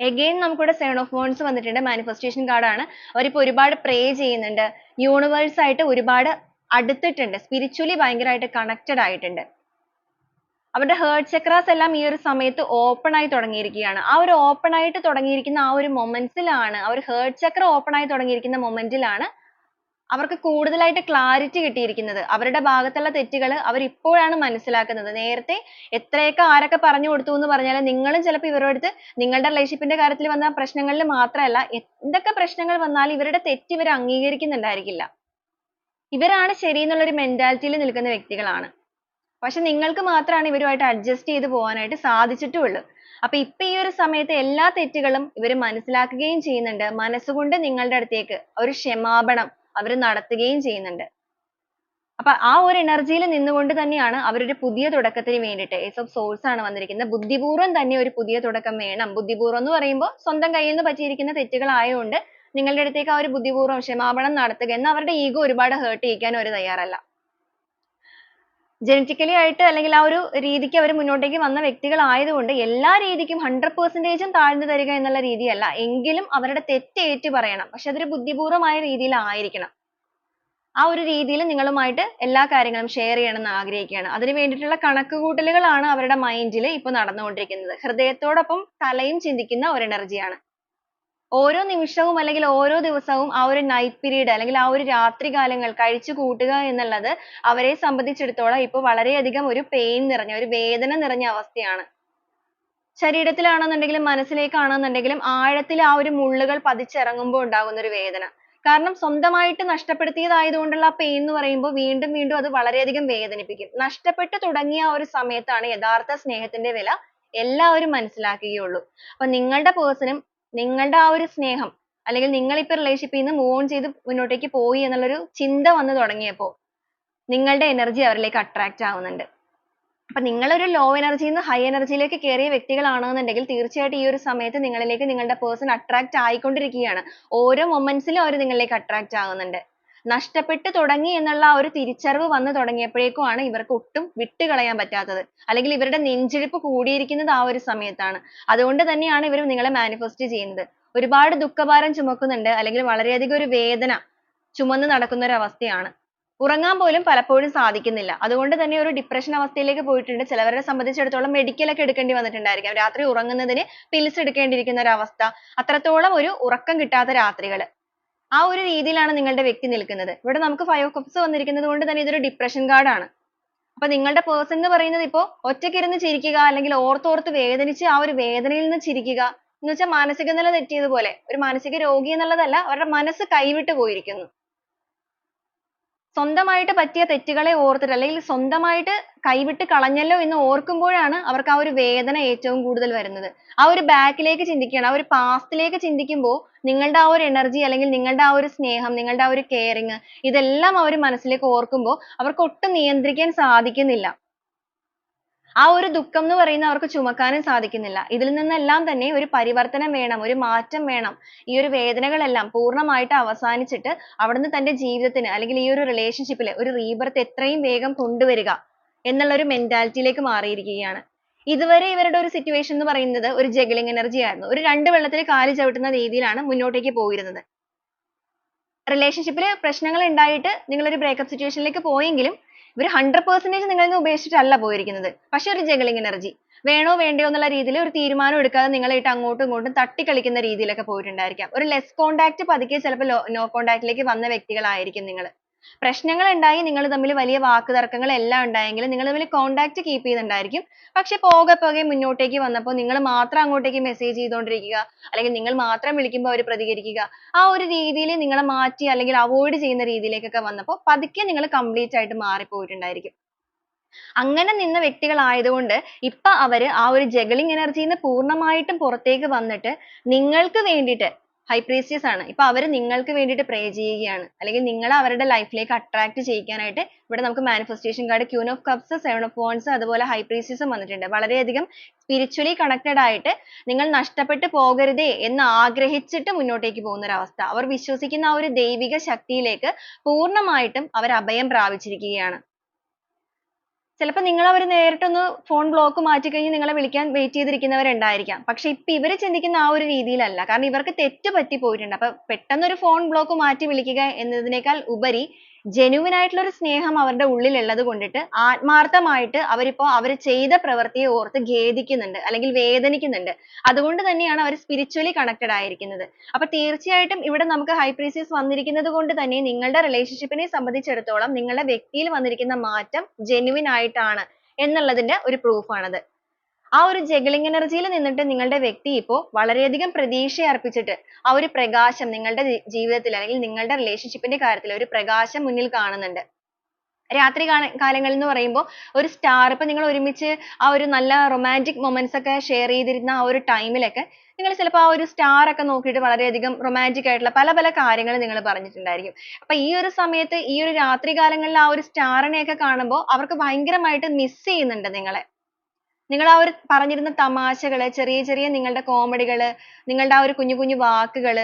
again നമുക്കിവിടെ seven ഓഫ് wands വന്നിട്ടുണ്ട്. മാനിഫെസ്റ്റേഷൻ card ആണ്. അവരിപ്പോൾ ഒരുപാട് പ്രേ ചെയ്യുന്നുണ്ട്. universe ആയിട്ട് ഒരുപാട് അടുത്തിട്ടുണ്ട്. spiritually ഭയങ്കരമായിട്ട് കണക്റ്റഡ് ആയിട്ടുണ്ട്. അവരുടെ heart chakras എല്ലാം ഈ ഒരു സമയത്ത് ഓപ്പൺ ആയി തുടങ്ങിയിരിക്കുകയാണ്. ആ ഒരു open ആയിട്ട് തുടങ്ങിയിരിക്കുന്ന ആ ഒരു moments ലാണ് ആ ഒരു heart chakra open ആയി തുടങ്ങിയിരിക്കുന്ന moment ലാണ് അവർക്ക് കൂടുതലായിട്ട് ക്ലാരിറ്റി കിട്ടിയിരിക്കുന്നത്. അവരുടെ ഭാഗത്തുള്ള തെറ്റുകൾ അവർ ഇപ്പോഴാണ് മനസ്സിലാക്കുന്നത്. നേരത്തെ എത്രയൊക്കെ ആരൊക്കെ പറഞ്ഞു കൊടുത്തു എന്ന് പറഞ്ഞാൽ നിങ്ങളും ചിലപ്പോൾ ഇവരുടെ അടുത്ത് നിങ്ങളുടെ relationship ന്റെ കാര്യത്തിൽ വന്ന പ്രശ്നങ്ങളിൽ മാത്രമല്ല എന്തൊക്കെ പ്രശ്നങ്ങൾ വന്നാലും ഇവരുടെ തെറ്റ് ഇവർ അംഗീകരിക്കുന്നുണ്ടായിരിക്കില്ല. ഇവരാണ് ശരി എന്നുള്ള ഒരു mentality ൽ നിൽക്കുന്ന വ്യക്തികളാണ്. പക്ഷേ നിങ്ങൾക്ക് മാത്രമാണ് ഇവരുമായിട്ട് അഡ്ജസ്റ്റ് ചെയ്ത് പോകാനായിട്ട് സാധിച്ചിട്ടുള്ളൂ. അപ്പൊ ഇപ്പൊ ഈ ഒരു സമയത്ത് എല്ലാ തെറ്റുകളും ഇവർ മനസ്സിലാക്കുകയും ചെയ്യുന്നുണ്ട്. മനസ്സുകൊണ്ട് നിങ്ങളുടെ അടുത്തേക്ക് ഒരു ക്ഷമാപണം അവർ നടത്തുകയും ചെയ്യുന്നുണ്ട്. അപ്പൊ ആ ഒരു എനർജിയിൽ നിന്നുകൊണ്ട് തന്നെയാണ് അവർ ഒരു പുതിയ തുടക്കത്തിന് വേണ്ടിയിട്ട് ace ഓഫ് swords ആണ് വന്നിരിക്കുന്നത്. ബുദ്ധിപൂർവം തന്നെ ഒരു പുതിയ തുടക്കം വേണം. ബുദ്ധിപൂർവം എന്ന് പറയുമ്പോൾ സ്വന്തം കയ്യിൽ നിന്ന് പറ്റിയിരിക്കുന്ന തെറ്റുകൾ ആയതുകൊണ്ട് നിങ്ങളുടെ അടുത്തേക്ക് ആ ഒരു ബുദ്ധിപൂർവം ക്ഷമാപണം നടത്തുക എന്നാൽ അവരുടെ ego ഒരുപാട് ഹേർട്ട് ചെയ്യിക്കാൻ അവർ തയ്യാറല്ല. Genetically ആയിട്ട് അല്ലെങ്കിൽ ആ ഒരു രീതിക്ക് അവർ മുന്നോട്ടേക്ക് വന്ന വ്യക്തികൾ ആയതുകൊണ്ട് എല്ലാ രീതിക്കും hundred percentage ഉം താഴ്ന്നു തരിക എന്നുള്ള രീതിയല്ല. എങ്കിലും അവരുടെ തെറ്റ് ഏറ്റു പറയണം. പക്ഷേ അതൊരു ബുദ്ധിപൂർവമായ രീതിയിൽ ആയിരിക്കണം. ആ ഒരു രീതിയിൽ നിങ്ങളുമായിട്ട് എല്ലാ കാര്യങ്ങളും share ചെയ്യണം എന്ന് ആഗ്രഹിക്കുകയാണ്. അതിനു വേണ്ടിയിട്ടുള്ള കണക്കുകൂട്ടലുകളാണ് അവരുടെ mind ൽ ഇപ്പോൾ നടന്നുകൊണ്ടിരിക്കുന്നത്. ഹൃദയത്തോടൊപ്പം തലയും ചിന്തിക്കുന്ന ഒരു energy ആണ്. ഓരോ നിമിഷവും അല്ലെങ്കിൽ ഓരോ ദിവസവും ആ ഒരു നൈറ്റ് period അല്ലെങ്കിൽ ആ ഒരു രാത്രി കാലങ്ങൾ കഴിച്ചു കൂട്ടുക എന്നുള്ളത് അവരെ സംബന്ധിച്ചിടത്തോളം ഇപ്പൊ വളരെയധികം ഒരു പെയിൻ നിറഞ്ഞ ഒരു വേദന നിറഞ്ഞ അവസ്ഥയാണ്. ശരീരത്തിലാണെന്നുണ്ടെങ്കിലും മനസ്സിലേക്കാണെന്നുണ്ടെങ്കിലും ആഴത്തിൽ ആ ഒരു മുള്ളുകൾ പതിച്ചിറങ്ങുമ്പോൾ ഉണ്ടാകുന്ന ഒരു വേദന. കാരണം സ്വന്തമായിട്ട് നഷ്ടപ്പെടുത്തിയതായതുകൊണ്ടുള്ള ആ pain എന്ന് പറയുമ്പോൾ വീണ്ടും വീണ്ടും അത് വളരെയധികം വേദനിപ്പിക്കും. നഷ്ടപ്പെട്ടു തുടങ്ങിയ ആ ഒരു സമയത്താണ് യഥാർത്ഥ സ്നേഹത്തിന്റെ വില എല്ലാവരും മനസ്സിലാക്കുകയുള്ളൂ. അപ്പൊ നിങ്ങളുടെ പേഴ്സണും നിങ്ങളുടെ ആ ഒരു സ്നേഹം അല്ലെങ്കിൽ നിങ്ങൾ ഇപ്പൊ റിലേഷൻഷിപ്പിൽ നിന്ന് മൂവ് ഓൺ ചെയ്ത് മുന്നോട്ടേക്ക് പോയി എന്നുള്ളൊരു ചിന്ത വന്നു തുടങ്ങിയപ്പോൾ നിങ്ങളുടെ എനർജി അവരിലേക്ക് attract ആവുന്നുണ്ട്. അപ്പൊ നിങ്ങൾ ഒരു low energy ന്ന് high energy ലേക്ക് കേറിയ വ്യക്തികളാണെന്നുണ്ടെങ്കിൽ തീർച്ചയായിട്ടും ഈ ഒരു സമയത്ത് നിങ്ങളിലേക്ക് നിങ്ങളുടെ person attract ആയിക്കൊണ്ടിരിക്കുകയാണ്. ഓരോ മൊമെന്റ്സിലും അവർ നിങ്ങളിലേക്ക് attract ആകുന്നുണ്ട്. നഷ്ടപ്പെട്ടു തുടങ്ങി എന്നുള്ള ഒരു തിരിച്ചറിവ് വന്നു തുടങ്ങിയപ്പോഴേക്കും ആണ് ഇവർക്ക് ഒട്ടും വിട്ടുകളയാൻ പറ്റാത്തത്. അല്ലെങ്കിൽ ഇവരുടെ നെഞ്ചിടിപ്പ് കൂടിയിരിക്കുന്നത് ആ ഒരു സമയത്താണ്. അതുകൊണ്ട് തന്നെയാണ് ഇവർ നിങ്ങളെ manifest ചെയ്യുന്നത്. ഒരുപാട് ദുഃഖഭാരം ചുമക്കുന്നുണ്ട് അല്ലെങ്കിൽ വളരെയധികം ഒരു വേദന ചുമന്ന് നടക്കുന്ന ഒരു അവസ്ഥയാണ്. ഉറങ്ങാൻ പോലും പലപ്പോഴും സാധിക്കുന്നില്ല. അതുകൊണ്ട് തന്നെ ഒരു depression അവസ്ഥയിലേക്ക് പോയിട്ടുണ്ട്. ചിലവരെ സംബന്ധിച്ചിടത്തോളം medical ഒക്കെ എടുക്കേണ്ടി വന്നിട്ടുണ്ടായിരിക്കാം. രാത്രി ഉറങ്ങുന്നതിന് pills എടുക്കേണ്ടിയിരിക്കുന്ന ഒരു അവസ്ഥ. അത്രത്തോളം ഒരു ഉറക്കം കിട്ടാത്ത രാത്രികൾ. ആ ഒരു രീതിയിലാണ് നിങ്ങളുടെ വ്യക്തി നിൽക്കുന്നത്. ഇവിടെ നമുക്ക് five ഓഫ് cups വന്നിരിക്കുന്നത് കൊണ്ട് തന്നെ ഇതൊരു ഡിപ്രഷൻ card ആണ്. അപ്പൊ നിങ്ങളുടെ person എന്ന് പറയുന്നത് ഇപ്പോൾ ഒറ്റയ്ക്കിരുന്ന് ചിരിക്കുക അല്ലെങ്കിൽ ഓർത്തോർത്ത് വേദനിച്ച് ആ ഒരു വേദനയിൽ നിന്ന് ചിരിക്കുക എന്ന് വെച്ചാൽ മാനസിക നില തെറ്റിയതുപോലെ ഒരു മാനസിക രോഗി എന്നുള്ളതല്ല അവരുടെ മനസ്സ് കൈവിട്ടു പോയിരിക്കുന്നു. സ്വന്തമായിട്ട് പറ്റിയ തെറ്റുകളെ ഓർത്തിട്ട് അല്ലെങ്കിൽ സ്വന്തമായിട്ട് കൈവിട്ട് കളഞ്ഞല്ലോ എന്ന് ഓർക്കുമ്പോഴാണ് അവർക്ക് ആ ഒരു വേദന ഏറ്റവും കൂടുതൽ വരുന്നത്. ആ ഒരു ബാക്കിലേക്ക് ലേക്ക് ചിന്തിക്കുകയാണ്. ആ ഒരു പാസ്റ്റിലേക്ക് ലേക്ക് ചിന്തിക്കുമ്പോൾ നിങ്ങളുടെ ആ ഒരു എനർജി അല്ലെങ്കിൽ നിങ്ങളുടെ ആ ഒരു സ്നേഹം, നിങ്ങളുടെ ആ ഒരു caring ഇതെല്ലാം അവർ മനസ്സിലേക്ക് ഓർക്കുമ്പോൾ അവർക്ക് ഒട്ടും നിയന്ത്രിക്കാൻ സാധിക്കുന്നില്ല. ആ ഒരു ദുഃഖം എന്ന് പറയുന്നത് അവർക്ക് ചുമക്കാനും സാധിക്കുന്നില്ല. ഇതിൽ നിന്നെല്ലാം തന്നെ ഒരു പരിവർത്തനം വേണം, ഒരു മാറ്റം വേണം. ഈ ഒരു വേദനകളെല്ലാം പൂർണമായിട്ട് അവസാനിച്ചിട്ട് അവിടുന്ന് തന്റെ ജീവിതത്തിന് അല്ലെങ്കിൽ ഈ ഒരു relationship ൽ ഒരു rebirth എത്രയും വേഗം കൊണ്ടുവരിക എന്നുള്ള ഒരു mentality ലേക്ക് മാറിയിരിക്കുകയാണ്. ഇതുവരെ ഇവരുടെ ഒരു situation എന്ന് പറയുന്നത് ഒരു juggling energy ആയിരുന്നു. ഒരു രണ്ട് വെള്ളത്തിൽ കാൽ ചവിട്ടുന്ന രീതിയിലാണ് മുന്നോട്ടേക്ക് പോയിരുന്നത്. relationship ൽ പ്രശ്നങ്ങൾ ഉണ്ടായിട്ട് നിങ്ങൾ ഒരു breakup situation ലേക്ക് പോയെങ്കിലും ഇവർ hundred percentage നിങ്ങളിൽ നിന്ന് ഉപേക്ഷിച്ചിട്ടല്ല പോയിരിക്കുന്നത്. പക്ഷേ ഒരു juggling എനർജി വേണോ വേണ്ടയോ എന്നുള്ള രീതിയിൽ ഒരു തീരുമാനം എടുക്കാതെ നിങ്ങളായിട്ട് അങ്ങോട്ടും ഇങ്ങോട്ടും തട്ടിക്കളിക്കുന്ന രീതിയിലൊക്കെ പോയിട്ടുണ്ടായിരിക്കാം. ഒരു less contact പതുക്കെ ചിലപ്പോൾ no contact ലേക്ക് വന്ന വ്യക്തികളായിരിക്കും നിങ്ങൾ. പ്രശ്നങ്ങൾ ഉണ്ടായി നിങ്ങൾ തമ്മിൽ വലിയ വാക്കുതർക്കങ്ങൾ എല്ലാം ഉണ്ടായെങ്കിലും നിങ്ങൾ തമ്മിൽ contact keep ചെയ്യുന്നുണ്ടായിരിക്കും. പക്ഷേ പോകെ പോകെ മുന്നോട്ടേക്ക് വന്നപ്പോൾ നിങ്ങൾ മാത്രം അങ്ങോട്ടേക്ക് message ചെയ്തുകൊണ്ടിരിക്കുക അല്ലെങ്കിൽ നിങ്ങൾ മാത്രം വിളിക്കുമ്പോൾ അവർ പ്രതികരിക്കുക ആ ഒരു രീതിയിൽ നിങ്ങളെ മാറ്റി അല്ലെങ്കിൽ avoid ചെയ്യുന്ന രീതിയിലേക്കൊക്കെ വന്നപ്പോൾ പതുക്കെ നിങ്ങൾ complete ആയിട്ട് മാറിപ്പോയിട്ടുണ്ടായിരിക്കും. അങ്ങനെ നിന്ന വ്യക്തികളായതുകൊണ്ട് ഇപ്പൊ അവർ ആ ഒരു juggling energy ന്ന് പൂർണമായിട്ടും പുറത്തേക്ക് വന്നിട്ട് നിങ്ങൾക്ക് വേണ്ടിയിട്ട് high priestess ആണ്. ഇപ്പൊ അവർ നിങ്ങൾക്ക് വേണ്ടിയിട്ട് പ്രേ ചെയ്യുകയാണ്. അല്ലെങ്കിൽ നിങ്ങളെ അവരുടെ ലൈഫിലേക്ക് ലേക്ക് attract ചെയ്യിക്കാനായിട്ട് ഇവിടെ നമുക്ക് manifestation card queen of cups seven of wands അതുപോലെ priestess ഉം വന്നിട്ടുണ്ട്. വളരെയധികം spiritually connected ആയിട്ട് നിങ്ങൾ നഷ്ടപ്പെട്ടു പോകരുതേ എന്ന് ആഗ്രഹിച്ചിട്ട് മുന്നോട്ടേക്ക് പോകുന്ന ഒരു അവസ്ഥ. അവർ വിശ്വസിക്കുന്ന ആ ഒരു ദൈവിക ശക്തിയിലേക്ക് പൂർണമായിട്ടും അവർ അഭയം പ്രാപിച്ചിരിക്കുകയാണ്. ചിലപ്പോൾ നിങ്ങൾ അവർ നേരിട്ടൊന്ന് phone block മാറ്റി കഴിഞ്ഞ് നിങ്ങളെ വിളിക്കാൻ wait ചെയ്തിരിക്കുന്നവരുണ്ടായിരിക്കാം. പക്ഷേ ഇപ്പൊ ഇവർ ചിന്തിക്കുന്ന ആ ഒരു രീതിയിലല്ല. കാരണം ഇവർക്ക് തെറ്റ് പറ്റിപ്പോയിട്ടുണ്ട്. അപ്പോൾ പെട്ടെന്ന് ഒരു phone block മാറ്റി വിളിക്കുക എന്നതിനേക്കാൾ ഉപരി genuine ആയിട്ടുള്ള ഒരു സ്നേഹം അവരുടെ ഉള്ളിൽ ഉള്ളത് കൊണ്ടിട്ട് ആത്മാർത്ഥമായിട്ട് അവരിപ്പോ അവർ ചെയ്ത പ്രവൃത്തിയെ ഓർത്ത് ഖേദിക്കുന്നുണ്ട് അല്ലെങ്കിൽ വേദനിക്കുന്നുണ്ട്. അതുകൊണ്ട് തന്നെയാണ് അവർ spiritually connected ആയിരിക്കുന്നത്. അപ്പൊ തീർച്ചയായിട്ടും ഇവിടെ നമുക്ക് high priestess വന്നിരിക്കുന്നത് കൊണ്ട് തന്നെ നിങ്ങളുടെ relationship നെ സംബന്ധിച്ചിടത്തോളം നിങ്ങളുടെ വ്യക്തിയിൽ വന്നിരിക്കുന്ന മാറ്റം genuine ആയിട്ടാണ് എന്നുള്ളതിന്റെ ഒരു proof ആണത്. ആ ഒരു juggling എനർജിയിൽ നിന്നിട്ട് നിങ്ങളുടെ വ്യക്തി ഇപ്പോൾ വളരെയധികം പ്രതീക്ഷ അർപ്പിച്ചിട്ട് ആ ഒരു പ്രകാശം നിങ്ങളുടെ ജീവിതത്തിൽ അല്ലെങ്കിൽ നിങ്ങളുടെ relationship ന്റെ കാര്യത്തിൽ ഒരു പ്രകാശം മുന്നിൽ കാണുന്നുണ്ട്. രാത്രി കാലങ്ങളിൽ എന്ന് പറയുമ്പോൾ ഒരു star ഇപ്പൊ നിങ്ങൾ ഒരുമിച്ച് ആ ഒരു നല്ല romantic moments ഒക്കെ share ചെയ്തിരുന്ന ആ ഒരു time നിങ്ങൾ ചിലപ്പോൾ ആ ഒരു star ഒക്കെ നോക്കിയിട്ട് വളരെയധികം romantic ആയിട്ടുള്ള പല പല കാര്യങ്ങൾ നിങ്ങൾ പറഞ്ഞിട്ടുണ്ടായിരിക്കും. അപ്പൊ ഈ ഒരു സമയത്ത് ഈ ഒരു രാത്രി കാലങ്ങളിൽ ആ ഒരു star നെ ഒക്കെ കാണുമ്പോൾ അവർക്ക് ഭയങ്കരമായിട്ട് miss ചെയ്യുന്നുണ്ട് നിങ്ങളെ. നിങ്ങൾ ആ ഒരു പറഞ്ഞിരുന്ന തമാശകൾ, ചെറിയ ചെറിയ നിങ്ങളുടെ comedy നിങ്ങളുടെ ആ ഒരു കുഞ്ഞു കുഞ്ഞു വാക്കുകൾ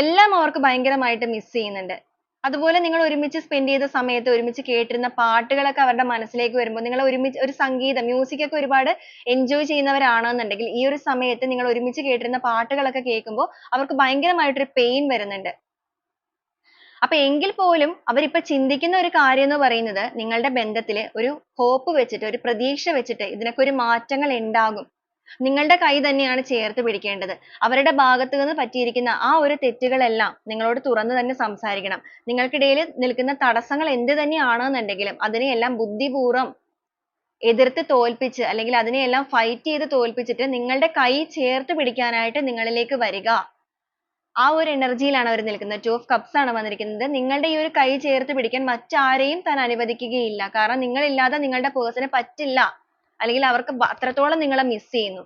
എല്ലാം അവർക്ക് ഭയങ്കരമായിട്ട് miss ചെയ്യുന്നുണ്ട്. അതുപോലെ നിങ്ങൾ ഒരുമിച്ച് spend ചെയ്ത സമയത്ത് ഒരുമിച്ച് കേട്ടിരുന്ന പാട്ടുകളൊക്കെ അവരുടെ മനസ്സിലേക്ക് വരുമ്പോൾ നിങ്ങൾ ഒരുമിച്ച് ഒരു സംഗീതം music ഒക്കെ ഒരുപാട് enjoy ചെയ്യുന്നവരാണെന്നുണ്ടെങ്കിൽ ഈ ഒരു സമയത്ത് നിങ്ങൾ ഒരുമിച്ച് കേട്ടിരുന്ന പാട്ടുകളൊക്കെ കേൾക്കുമ്പോൾ അവർക്ക് ഭയങ്കരമായിട്ട് ഒരു pain വരുന്നുണ്ട്. അപ്പൊ എങ്കിൽ പോലും അവർ ഇപ്പൊ ചിന്തിക്കുന്ന ഒരു കാര്യം എന്ന് പറയുന്നത് നിങ്ങളുടെ ബന്ധത്തിൽ ഒരു ഹോപ്പ് വെച്ചിട്ട് ഒരു പ്രതീക്ഷ വെച്ചിട്ട് ഇതിനൊക്കെ ഒരു മാറ്റങ്ങൾ ഉണ്ടാകും. നിങ്ങളുടെ കൈ തന്നെയാണ് ചേർത്ത് പിടിക്കേണ്ടത്. അവരുടെ ഭാഗത്ത് നിന്ന് പറ്റിയിരിക്കുന്ന ആ ഒരു തെറ്റുകളെല്ലാം നിങ്ങളോട് തുറന്നു തന്നെ സംസാരിക്കണം. നിങ്ങൾക്കിടയിൽ നിൽക്കുന്ന തടസ്സങ്ങൾ എന്ത് തന്നെയാണെന്നുണ്ടെങ്കിലും അതിനെയെല്ലാം ബുദ്ധിപൂർവം എതിർത്ത് തോൽപ്പിച്ച് അല്ലെങ്കിൽ അതിനെയെല്ലാം ഫൈറ്റ് ചെയ്ത് തോൽപ്പിച്ചിട്ട് നിങ്ങളുടെ കൈ ചേർത്ത് പിടിക്കാനായിട്ട് നിങ്ങളിലേക്ക് വരിക ആ ഒരു എനർജിയിലാണ് അവർ നിൽക്കുന്നത്. ടു ഓഫ് കപ്സ് ആണ് വന്നിരിക്കുന്നത്. നിങ്ങളുടെ ഈ ഒരു കൈ ചേർത്ത് പിടിക്കാൻ മറ്റാരെയും താൻ അനുവദിക്കുകയില്ല. കാരണം നിങ്ങളില്ലാതെ നിങ്ങളുടെ പേഴ്സണെ പറ്റില്ല. അല്ലെങ്കിൽ അവർക്ക് അത്രത്തോളം നിങ്ങളെ മിസ് ചെയ്യുന്നു.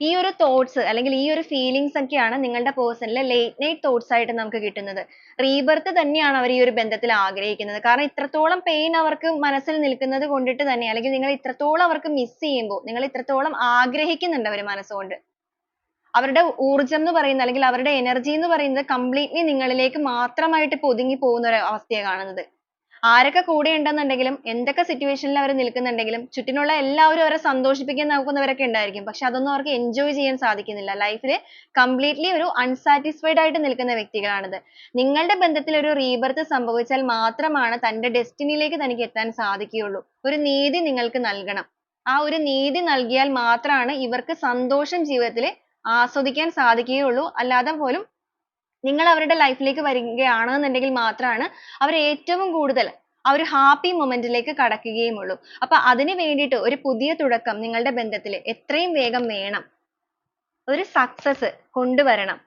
ഈ ഒരു തോട്ട്സ് അല്ലെങ്കിൽ ഈ ഒരു ഫീലിങ്സ് ഒക്കെയാണ് നിങ്ങളുടെ പേഴ്സണിലെ ലേറ്റ് നൈറ്റ് തോട്ട്സ് ആയിട്ട് നമുക്ക് കിട്ടുന്നത്. റീബർത്ത് തന്നെയാണ് അവർ ഈ ഒരു ബന്ധത്തിൽ ആഗ്രഹിക്കുന്നത്. കാരണം ഇത്രത്തോളം പെയിൻ അവർക്ക് മനസ്സിൽ നിൽക്കുന്നത് കൊണ്ടിട്ട് തന്നെ അല്ലെങ്കിൽ നിങ്ങൾ ഇത്രത്തോളം അവർക്ക് മിസ് ചെയ്യുമ്പോൾ നിങ്ങൾ ഇത്രത്തോളം ആഗ്രഹിക്കുന്നുണ്ട് അവർ മനസ്സുകൊണ്ട്. അവരുടെ ഊർജം എന്ന് പറയുന്നത് അല്ലെങ്കിൽ അവരുടെ എനർജി എന്ന് പറയുന്നത് കംപ്ലീറ്റ്ലി നിങ്ങളിലേക്ക് മാത്രമായിട്ട് ഇപ്പൊ ഒതുങ്ങി പോകുന്ന ഒരു അവസ്ഥയാണ് കാണുന്നത്. ആരൊക്കെ കൂടെ ഉണ്ടെന്നുണ്ടെങ്കിലും എന്തൊക്കെ സിറ്റുവേഷനിൽ അവർ നിൽക്കുന്നുണ്ടെങ്കിലും ചുറ്റിനുള്ള എല്ലാവരും അവരെ സന്തോഷിപ്പിക്കാൻ നോക്കുന്നവരൊക്കെ ഉണ്ടായിരിക്കും. പക്ഷേ അതൊന്നും അവർക്ക് എൻജോയ് ചെയ്യാൻ സാധിക്കുന്നില്ല. ലൈഫിൽ കംപ്ലീറ്റ്ലി ഒരു അൺസാറ്റിസ്ഫൈഡ് ആയിട്ട് നിൽക്കുന്ന വ്യക്തികളാണിത്. നിങ്ങളുടെ ബന്ധത്തിൽ ഒരു റീബർത്ത് സംഭവിച്ചാൽ മാത്രമാണ് തന്റെ ഡെസ്റ്റിനിയിലേക്ക് തനിക്ക് എത്താൻ സാധിക്കുകയുള്ളൂ. ഒരു നീതി നിങ്ങൾക്ക് നൽകണം. ആ ഒരു നീതി നൽകിയാൽ മാത്രമാണ് ഇവർക്ക് സന്തോഷം ജീവിതത്തിൽ ആസ്വദിക്കാൻ സാധിക്കുകയുള്ളൂ. അല്ലാതെ പോലും നിങ്ങൾ അവരുടെ life ലൈഫിലേക്ക് വരികയാണെന്നുണ്ടെങ്കിൽ മാത്രമാണ് അവർ ഏറ്റവും കൂടുതൽ ആ ഒരു happy moment ലേക്ക് കടക്കുകയുമുള്ളൂ. അപ്പൊ അതിനു വേണ്ടിയിട്ട് ഒരു പുതിയ തുടക്കം നിങ്ങളുടെ ബന്ധത്തിൽ എത്രയും വേഗം വേണം. ഒരു success കൊണ്ടുവരണം.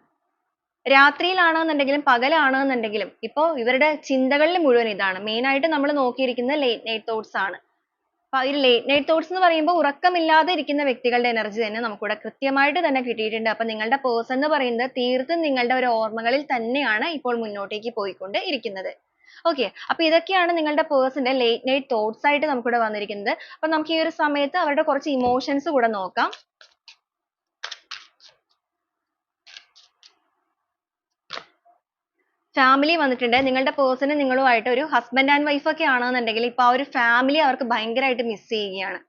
രാത്രിയിലാണെന്നുണ്ടെങ്കിലും പകലാണെന്നുണ്ടെങ്കിലും ഇപ്പോ ഇവരുടെ ചിന്തകളിൽ മുഴുവൻ ഇതാണ്. main ആയിട്ട് നമ്മൾ നോക്കിയിരിക്കുന്നത് late night thoughts ആണ്. ഈ ലേറ്റ് നൈറ്റ് തോട്ട്സ് എന്ന് പറയുമ്പോൾ ഉറക്കമില്ലാതെ ഇരിക്കുന്ന വ്യക്തികളുടെ എനർജി തന്നെ നമുക്കിവിടെ കൃത്യമായിട്ട് തന്നെ കിട്ടിയിട്ടുണ്ട്. അപ്പോൾ നിങ്ങളുടെ പേഴ്സൺ എന്ന് പറയുന്നത് തീർത്തും നിങ്ങളുടെ ഒരു ഓർമ്മകളിൽ തന്നെയാണ് ഇപ്പോൾ മുന്നോട്ടേക്ക് പോയിക്കൊണ്ട് ഇരിക്കുന്നത്. ഓക്കെ അപ്പൊ ഇതൊക്കെയാണ് നിങ്ങളുടെ പേഴ്സന്റെ ലേറ്റ് നൈറ്റ് തോട്ട്സ് ആയിട്ട് നമുക്കിവിടെ വന്നിരിക്കുന്നത്. അപ്പോൾ നമുക്ക് ഈ ഒരു സമയത്ത് അവരുടെ കുറച്ച് ഇമോഷൻസ് കൂടെ നോക്കാം. ഫാമിലി വന്നിട്ടുണ്ട്. നിങ്ങളുടെ പേഴ്സൺ നിങ്ങളുമായിട്ട് ഒരു ഹസ്ബൻഡ് ആൻഡ് വൈഫ് ഒക്കെ ആണെന്നുണ്ടെങ്കിൽ ഇപ്പൊ ആ ഒരു ഫാമിലി അവർക്ക് ഭയങ്കരമായിട്ട് മിസ് ചെയ്യുകയാണ്.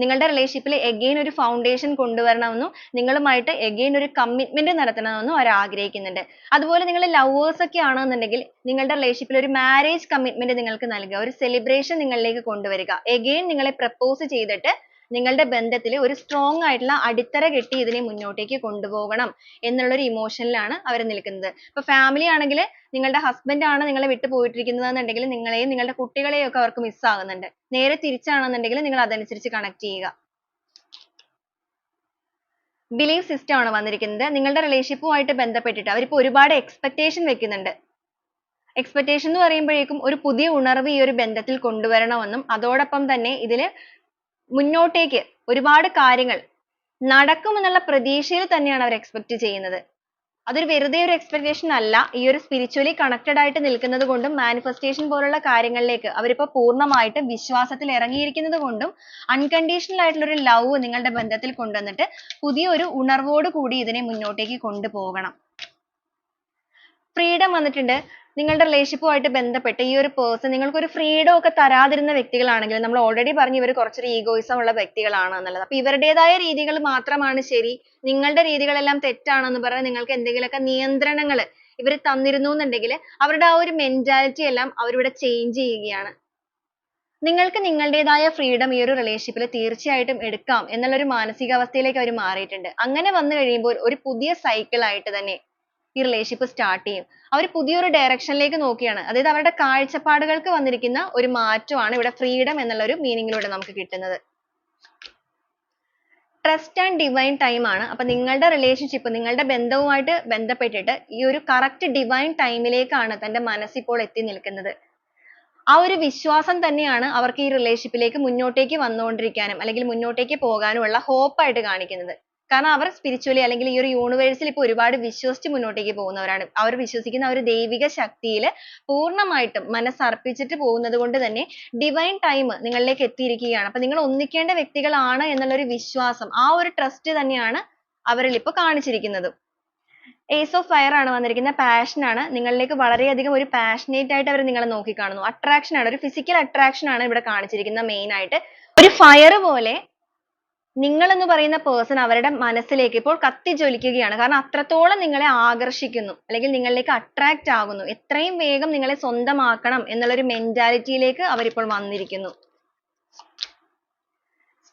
നിങ്ങളുടെ റിലേഷൻഷിപ്പിൽ എഗെയിൻ ഒരു ഫൗണ്ടേഷൻ കൊണ്ടുവരണമെന്നും നിങ്ങളുമായിട്ട് എഗെയിൻ ഒരു കമ്മിറ്റ്മെന്റ് നടത്തണമെന്നും അവർ ആഗ്രഹിക്കുന്നുണ്ട്. അതുപോലെ നിങ്ങൾ ലവേഴ്സ് ഒക്കെ ആണെന്നുണ്ടെങ്കിൽ നിങ്ങളുടെ റിലേഷൻഷിപ്പിൽ ഒരു മാരേജ് കമ്മിറ്റ്മെന്റ് നിങ്ങൾക്ക് നൽകുക. ഒരു സെലിബ്രേഷൻ നിങ്ങളിലേക്ക് കൊണ്ടുവരിക. എഗെയിൻ നിങ്ങളെ പ്രപ്പോസ് ചെയ്തിട്ട് നിങ്ങളുടെ ബന്ധത്തിൽ ഒരു സ്ട്രോങ് ആയിട്ടുള്ള അടിത്തറ കെട്ടി ഇതിനെ മുന്നോട്ടേക്ക് കൊണ്ടുപോകണം എന്നുള്ള ഒരു ഇമോഷനിലാണ് അവർ നിൽക്കുന്നത്. ഇപ്പൊ ഫാമിലി ആണെങ്കിൽ നിങ്ങളുടെ ഹസ്ബൻഡ് ആണ് നിങ്ങളെ വിട്ടു പോയിട്ടിരിക്കുന്നത് എന്നുണ്ടെങ്കിൽ നിങ്ങളെയും നിങ്ങളുടെ കുട്ടികളെയും ഒക്കെ അവർക്ക് മിസ് ആകുന്നുണ്ട്. നേരെ തിരിച്ചാണെന്നുണ്ടെങ്കിൽ നിങ്ങൾ അതനുസരിച്ച് കണക്ട് ചെയ്യുക. ബിലീവ് സിസ്റ്റം ആണ് വന്നിരിക്കുന്നത്. നിങ്ങളുടെ റിലേഷൻഷിപ്പുമായിട്ട് ബന്ധപ്പെട്ടിട്ട് അവരിപ്പോ ഒരുപാട് എക്സ്പെക്ടേഷൻ വെക്കുന്നുണ്ട്. എക്സ്പെക്ടേഷൻ എന്ന് പറയുമ്പോഴേക്കും ഒരു പുതിയ ഉണർവ് ഈ ഒരു ബന്ധത്തിൽ കൊണ്ടുവരണമെന്നും അതോടൊപ്പം തന്നെ ഇതിൽ മുന്നോട്ടേക്ക് ഒരുപാട് കാര്യങ്ങൾ നടക്കുമെന്നുള്ള പ്രതീക്ഷയിൽ തന്നെയാണ് അവർ expect ചെയ്യുന്നത്. അതൊരു വെറുതെ ഒരു expectation അല്ല. ഈ ഒരു spiritually connected ആയിട്ട് നിൽക്കുന്നത് കൊണ്ടും manifestation പോലുള്ള കാര്യങ്ങളിലേക്ക് അവരിപ്പോ പൂർണമായിട്ടും വിശ്വാസത്തിൽ ഇറങ്ങിയിരിക്കുന്നത് കൊണ്ടും unconditional ആയിട്ടുള്ള ഒരു love നിങ്ങളുടെ ബന്ധത്തിൽ കൊണ്ടുവന്നിട്ട് പുതിയൊരു ഉണർവോട് കൂടി ഇതിനെ മുന്നോട്ടേക്ക് കൊണ്ടുപോകണം. Freedom വന്നിട്ടുണ്ട്. നിങ്ങളുടെ റിലേഷൻഷിപ്പുമായിട്ട് ബന്ധപ്പെട്ട് ഈ ഒരു പേഴ്സൺ നിങ്ങൾക്ക് ഒരു ഫ്രീഡം ഒക്കെ തരാതിരുന്ന വ്യക്തികളാണെങ്കിൽ നമ്മൾ ഓൾറെഡി പറഞ്ഞു ഇവർ കുറച്ചൊരു ഈഗോയിസം ഉള്ള വ്യക്തികളാണ് എന്നുള്ളത്. അപ്പൊ ഇവരുടേതായ രീതികൾ മാത്രമാണ് ശരി. നിങ്ങളുടെ രീതികളെല്ലാം തെറ്റാണെന്ന് പറഞ്ഞ് നിങ്ങൾക്ക് എന്തെങ്കിലുമൊക്കെ നിയന്ത്രണങ്ങൾ ഇവർ തന്നിരുന്നു എന്നുണ്ടെങ്കിൽ അവരുടെ ആ ഒരു മെന്റാലിറ്റി എല്ലാം അവരിവിടെ ചേഞ്ച് ചെയ്യുകയാണ്. നിങ്ങൾക്ക് നിങ്ങളുടേതായ ഫ്രീഡം ഈ ഒരു റിലേഷൻഷിപ്പിൽ തീർച്ചയായിട്ടും എടുക്കാം. എന്നുള്ള ഒരു മാനസികാവസ്ഥയിലേക്ക് അവർ മാറിയിട്ടുണ്ട്. അങ്ങനെ വന്നു കഴിയുമ്പോൾ ഒരു പുതിയ സൈക്കിൾ ആയിട്ട് തന്നെ ഈ റിലേഷൻഷിപ്പ് സ്റ്റാർട്ട് ചെയ്യും. അവർ പുതിയൊരു ഡയറക്ഷനിലേക്ക് നോക്കിയാണ്. അതായത് അവരുടെ കാഴ്ചപ്പാടുകൾക്ക് വന്നിരിക്കുന്ന ഒരു മാറ്റമാണ് ഇവിടെ ഫ്രീഡം എന്നുള്ള ഒരു മീനിങ്ങിലൂടെ നമുക്ക് കിട്ടുന്നത്. ട്രസ്റ്റ് ആൻഡ് ഡിവൈൻ ടൈം ആണ്. അപ്പൊ നിങ്ങളുടെ റിലേഷൻഷിപ്പ് നിങ്ങളുടെ ബന്ധവുമായിട്ട് ബന്ധപ്പെട്ടിട്ട് ഈ ഒരു കറക്റ്റ് ഡിവൈൻ ടൈമിലേക്കാണ് തന്റെ മനസ്സ് ഇപ്പോൾ എത്തി നിൽക്കുന്നത്. ആ ഒരു വിശ്വാസം തന്നെയാണ് അവർക്ക് ഈ റിലേഷൻഷിപ്പിലേക്ക് മുന്നോട്ടേക്ക് വന്നുകൊണ്ടിരിക്കാനും അല്ലെങ്കിൽ മുന്നോട്ടേക്ക് പോകാനുമുള്ള hope ആയിട്ട് കാണിക്കുന്നത്. കാരണം അവർ spiritually അല്ലെങ്കിൽ ഈ ഒരു യൂണിവേഴ്സിൽ ഇപ്പോൾ ഒരുപാട് വിശ്വസിച്ച് മുന്നോട്ടേക്ക് പോകുന്നവരാണ്. അവർ വിശ്വസിക്കുന്ന ആ ഒരു ദൈവിക ശക്തിയിൽ പൂർണമായിട്ടും മനസ്സർപ്പിച്ചിട്ട് പോകുന്നത് കൊണ്ട് തന്നെ divine time നിങ്ങളിലേക്ക് എത്തിയിരിക്കുകയാണ്. അപ്പോൾ നിങ്ങൾ ഒന്നിക്കേണ്ട വ്യക്തികളാണ് എന്നുള്ള ഒരു വിശ്വാസം ആ ഒരു trust തന്നെയാണ് അവരിൽ ഇപ്പോൾ കാണിച്ചിരിക്കുന്നത്. Ace of fire ആണ് വന്നിരിക്കുന്നത് passion ആണ്. നിങ്ങളിലേക്ക് വളരെയധികം ഒരു passionate ആയിട്ട് അവർ നിങ്ങളെ നോക്കി കാണുന്നു attraction ആണ് ഒരു physical attraction ആണ് ഇവിടെ കാണിച്ചിരിക്കുന്നത് main ആയിട്ട്. ഒരു fire പോലെ നിങ്ങൾ എന്ന് പറയുന്ന person അവരുടെ മനസ്സിലേക്ക് ഇപ്പോൾ കത്തിജ്വലിക്കുകയാണ് കാരണം അത്രത്തോളം നിങ്ങളെ ആകർഷിക്കുന്നു. അല്ലെങ്കിൽ നിങ്ങളിലേക്ക് attract ആകുന്നു. എത്രയും വേഗം നിങ്ങളെ സ്വന്തമാക്കണം എന്നുള്ള ഒരു mentality യിലേക്ക് അവരിപ്പോൾ വന്നിരിക്കുന്നു.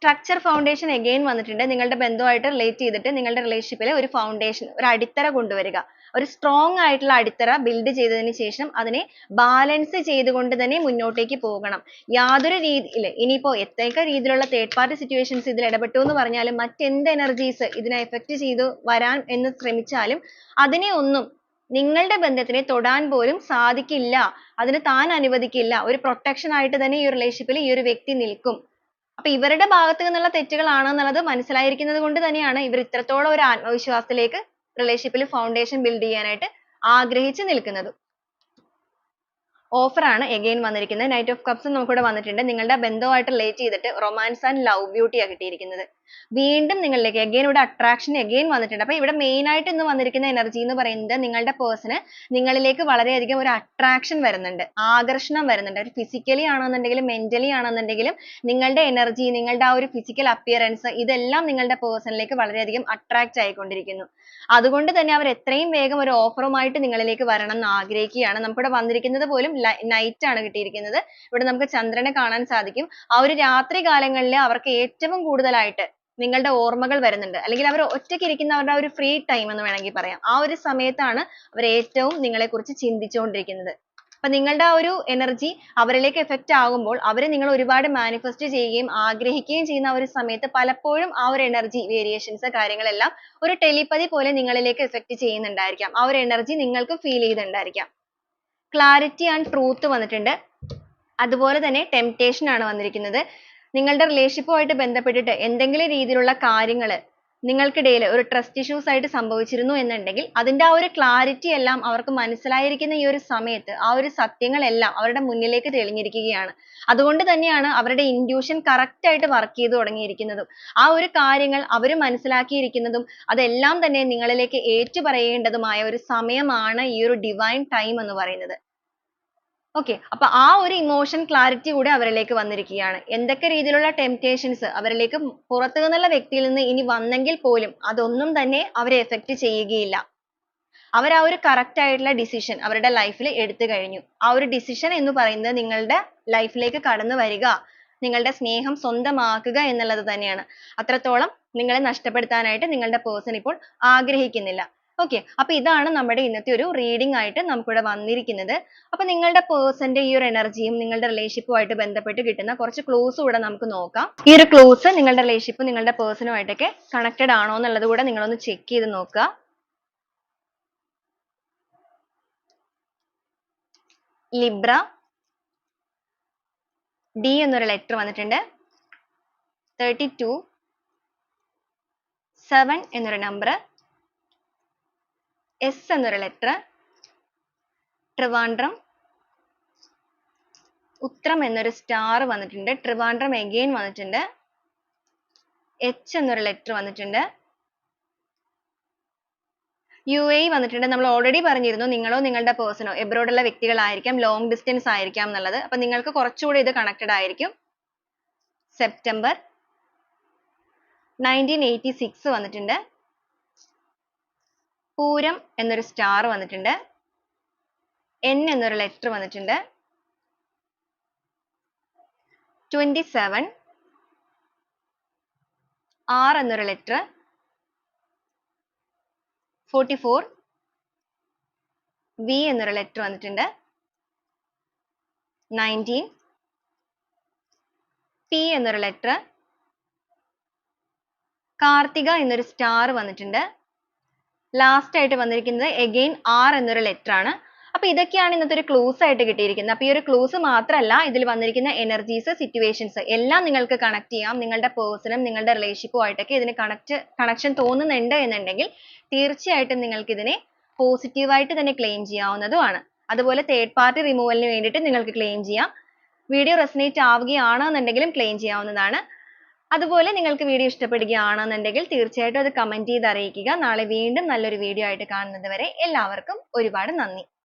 Structure ഫൗണ്ടേഷൻ again വന്നിട്ടുണ്ട്. നിങ്ങളുടെ ബന്ധവുമായിട്ട് റിലേറ്റ് ചെയ്തിട്ട് നിങ്ങളുടെ relationship ൽ ഒരു ഫൗണ്ടേഷൻ ഒരു അടിത്തറ കൊണ്ടുവരിക. ഒരു സ്ട്രോങ് ആയിട്ടുള്ള അടിത്തറ ബിൽഡ് ചെയ്തതിന് ശേഷം അതിനെ ബാലൻസ് ചെയ്തുകൊണ്ട് തന്നെ മുന്നോട്ടേക്ക് പോകണം. യാതൊരു രീതിയിൽ ഇനിയിപ്പോ എത്രയൊക്കെ രീതിയിലുള്ള തേർഡ് പാർട്ടി സിറ്റുവേഷൻസ് ഇതിൽ ഇടപെട്ടു എന്ന് പറഞ്ഞാലും മറ്റെന്ത് എനർജീസ് ഇതിനെ എഫക്ട് ചെയ്തു വരാൻ എന്ന് ശ്രമിച്ചാലും അതിനെ ഒന്നും നിങ്ങളുടെ ബന്ധത്തിനെ തൊടാൻ പോലും സാധിക്കില്ല. അതിന് താൻ അനുവദിക്കില്ല. ഒരു പ്രൊട്ടക്ഷൻ ആയിട്ട് തന്നെ ഈ റിലേഷൻഷിപ്പിൽ ഈ ഒരു വ്യക്തി നിൽക്കും. അപ്പൊ ഇവരുടെ ഭാഗത്തു നിന്നുള്ള തെറ്റുകളാണ് എന്നുള്ളത് മനസ്സിലായിരിക്കുന്നത് കൊണ്ട് തന്നെയാണ് ഇവർ ഇത്രത്തോളം ഒരു ആത്മവിശ്വാസത്തിലേക്ക് റിലേഷൻഷിപ്പിൽ ഫൗണ്ടേഷൻ ബിൽഡ് ചെയ്യാനായിട്ട് ആഗ്രഹിച്ചു നിൽക്കുന്നത്. ഓഫർ ആണ് again വന്നിരിക്കുന്നത്. നൈറ്റ് ഓഫ് കപ്സ് നമുക്കിവിടെ വന്നിട്ടുണ്ട്. നിങ്ങളുടെ ബന്ധവുമായിട്ട് റിലേറ്റ് ചെയ്തിട്ട് റൊമാൻസ് ആൻഡ് ലവ് ബ്യൂട്ടി ആണ് കിട്ടിയിരിക്കുന്നത്. വീണ്ടും നിങ്ങളിലേക്ക് again ഇവിടെ attraction again വന്നിട്ടുണ്ട്. അപ്പോൾ ഇവിടെ main ആയിട്ട് ഇന്ന് വന്നിരിക്കുന്ന energy എന്ന് പറയുന്നത് നിങ്ങളുടെ person നിങ്ങളിലേക്ക് വളരെ അധികം ഒരു attraction വരുന്നുണ്ട്. ആകർഷണം വരുന്നുണ്ട്. അത് physically ആണെന്നുണ്ടെങ്കിലും mentally ആണെന്നുണ്ടെങ്കിലും നിങ്ങളുടെ energy നിങ്ങളുടെ ആ ഒരു physical appearance ഇതെല്ലാം നിങ്ങളുടെ person ലേക്ക് വളരെയധികം attract ആയിക്കൊണ്ടിരിക്കുന്നു. അതുകൊണ്ട് തന്നെ അവർ എത്രയും വേഗം ഒരു offer മായിട്ട് നിങ്ങളിലേക്ക് വരണം എന്ന് ആഗ്രഹിക്കുകയാണ്. നമുക്കിവിടെ വന്നിരിക്കുന്നത് പോലും night ആണ് കിട്ടിയിരിക്കുന്നത്. ഇവിടെ നമുക്ക് ചന്ദ്രനെ കാണാൻ സാധിക്കും. ആ ഒരു രാത്രി കാലങ്ങളിൽ അവർക്ക് ഏറ്റവും കൂടുതലായിട്ട് നിങ്ങളുടെ ഓർമ്മകൾ വരുന്നുണ്ട്. അല്ലെങ്കിൽ അവർ ഒറ്റയ്ക്ക് ഇരിക്കുന്ന അവരുടെ ഒരു free time എന്ന് വേണമെങ്കിൽ പറയാം. ആ ഒരു സമയത്താണ് അവർ ഏറ്റവും നിങ്ങളെ കുറിച്ച് ചിന്തിച്ചുകൊണ്ടിരിക്കുന്നത്. അപ്പൊ നിങ്ങളുടെ ആ ഒരു energy അവരിലേക്ക് effect ആകുമ്പോൾ അവർ നിങ്ങളെ ഒരുപാട് manifest ചെയ്യുകയും ആഗ്രഹിക്കുകയും ചെയ്യുന്ന ആ ഒരു സമയത്ത് പലപ്പോഴും ആ ഒരു energy variations കാര്യങ്ങളെല്ലാം ഒരു telepathy പോലെ നിങ്ങളിലേക്ക് effect ചെയ്യുന്നുണ്ടായിരിക്കാം. ആ ഒരു energy നിങ്ങൾക്ക് feel ചെയ്യുന്നുണ്ടായിരിക്കാം. Clarity and truth വന്നിട്ടുണ്ട്. അതുപോലെ തന്നെ temptation ആണ് വന്നിരിക്കുന്നത്. നിങ്ങളുടെ റിലേഷൻഷിപ്പുമായിട്ട് ബന്ധപ്പെട്ടിട്ട് എന്തെങ്കിലും രീതിയിലുള്ള കാര്യങ്ങൾ നിങ്ങൾക്കിടയിൽ ഒരു ട്രസ്റ്റ് issues ആയിട്ട് സംഭവിച്ചിരുന്നു എന്നുണ്ടെങ്കിൽ അതിന്റെ ആ ഒരു ക്ലാരിറ്റി എല്ലാം അവർക്ക് മനസ്സിലായിരിക്കുന്ന ഈ ഒരു സമയത്ത് ആ ഒരു സത്യങ്ങളെല്ലാം അവരുടെ മുന്നിലേക്ക് തെളിഞ്ഞിരിക്കുകയാണ്. അതുകൊണ്ട് തന്നെയാണ് അവരുടെ ഇൻഡ്യൂഷൻ correct ആയിട്ട് work ചെയ്തു തുടങ്ങിയിരിക്കുന്നതും. ആ ഒരു കാര്യങ്ങൾ അവർ മനസ്സിലാക്കിയിരിക്കുന്നതും അതെല്ലാം തന്നെ നിങ്ങളിലേക്ക് ഏറ്റുപറയേണ്ടതുമായ ഒരു സമയമാണ് ഈ ഒരു ഡിവൈൻ ടൈം എന്ന് പറയുന്നത്. Okay അപ്പൊ ആ ഒരു emotion clarity കൂടെ അവരിലേക്ക് വന്നിരിക്കുകയാണ്. എന്തൊക്കെ രീതിയിലുള്ള temptations അവരിലേക്ക് പുറത്തു നിന്നുള്ള വ്യക്തിയിൽ നിന്ന് ഇനി വന്നെങ്കിൽ പോലും അതൊന്നും തന്നെ അവരെ effect ചെയ്യുകയില്ല. അവർ ആ ഒരു correct ആയിട്ടുള്ള decision അവരുടെ life ൽ എടുത്തു കഴിഞ്ഞു. ആ ഒരു decision എന്ന് പറയുന്നത് നിങ്ങളുടെ life ലേക്ക് കടന്നു വരിക നിങ്ങളുടെ സ്നേഹം സ്വന്തമാക്കുക എന്നുള്ളത് തന്നെയാണ്. അത്രത്തോളം നിങ്ങളെ നഷ്ടപ്പെടുത്താനായിട്ട് നിങ്ങളുടെ person ഇപ്പോൾ ആഗ്രഹിക്കുന്നില്ല. Okay. അപ്പൊ ഇതാണ് നമ്മുടെ ഇന്നത്തെ ഒരു reading ആയിട്ട് നമുക്കിവിടെ വന്നിരിക്കുന്നത്. അപ്പൊ നിങ്ങളുടെ person ന്റെ ഈ ഒരു energy യും നിങ്ങളുടെ relationship ആയിട്ട് ബന്ധപ്പെട്ട് കിട്ടുന്ന കുറച്ച് clues കൂടെ നമുക്ക് നോക്കാം. ഈ ഒരു clues നിങ്ങളുടെ relationship നിങ്ങളുടെ person ആയിട്ടൊക്കെ connected ആണോ എന്നുള്ളത് കൂടെ നിങ്ങൾ ഒന്ന് check ചെയ്ത് നോക്കുക. ലിബ്ര ഡി എന്നൊരു letter വന്നിട്ടുണ്ട്. തേർട്ടി ടു സെവൻ എന്നൊരു number. എസ് എന്നൊരു letter ട്രിവാൻഡ്രം ഉത്രം എന്നൊരു star വന്നിട്ടുണ്ട്. ട്രിവാൻഡ്രം again വന്നിട്ടുണ്ട്. H എന്നൊരു letter വന്നിട്ടുണ്ട്. എ വന്നിട്ടുണ്ട്. നമ്മൾ already പറഞ്ഞിരുന്നു നിങ്ങളോ നിങ്ങളുടെ person ഓ abroad ഉള്ള വ്യക്തികളായിരിക്കാം long distance ആയിരിക്കാം എന്നുള്ളത്. അപ്പോൾ നിങ്ങൾക്ക് കുറച്ചുകൂടി ഇത് connected ആയിരിക്കും. സെപ്റ്റംബർ നയന്റീൻ എയ്റ്റി സിക്സ് വന്നിട്ടുണ്ട്. പൂരം എന്നൊരു സ്റ്റാർ വന്നിട്ടുണ്ട്. എൻ എന്നൊരു ലെറ്റർ വന്നിട്ടുണ്ട്. ട്വന്റി സെവൻ ആർ എന്നൊരു ലെറ്റർ ഫോർട്ടി ഫോർ വി എന്നൊരു ലെറ്റർ വന്നിട്ടുണ്ട്. നയന്റീൻ പി എന്നൊരു ലെറ്റർ കാർത്തിക എന്നൊരു സ്റ്റാർ വന്നിട്ടുണ്ട്. ലാസ്റ്റ് ആയിട്ട് വന്നിരിക്കുന്നത് again ആർ എന്നൊരു ലെറ്റർ ആണ്. അപ്പൊ ഇതൊക്കെയാണ് ഇന്നത്തെ ഒരു clues ആയിട്ട് കിട്ടിയിരിക്കുന്നത്. അപ്പൊ ഈ ഒരു ക്ലൂസ് മാത്രമല്ല ഇതിൽ വന്നിരിക്കുന്ന energies സിറ്റുവേഷൻസ് എല്ലാം നിങ്ങൾക്ക് കണക്ട് ചെയ്യാം. നിങ്ങളുടെ പേഴ്സണും നിങ്ങളുടെ റിലേഷൻഷിപ്പും ആയിട്ടൊക്കെ ഇതിന് കണക്ട് കണക്ഷൻ തോന്നുന്നുണ്ട് എന്നുണ്ടെങ്കിൽ തീർച്ചയായിട്ടും നിങ്ങൾക്ക് ഇതിനെ പോസിറ്റീവായിട്ട് തന്നെ ക്ലെയിം ചെയ്യാവുന്നതുമാണ് അതുപോലെ തേർഡ് പാർട്ടി റിമൂവലിന് വേണ്ടിയിട്ട് നിങ്ങൾക്ക് ക്ലെയിം ചെയ്യാം. വീഡിയോ resonate ആവുകയാണെന്നുണ്ടെങ്കിലും ക്ലെയിം ചെയ്യാവുന്നതാണ്. അതുപോലെ നിങ്ങൾക്ക് വീഡിയോ ഇഷ്ടപ്പെടുകയാണെന്നുണ്ടെങ്കിൽ തീർച്ചയായിട്ടും അത് കമന്റ് ചെയ്ത് അറിയിക്കുക. നാളെ വീണ്ടും നല്ലൊരു വീഡിയോ ആയിട്ട് കാണുന്നത് വരെ എല്ലാവർക്കും ഒരുപാട് നന്ദി.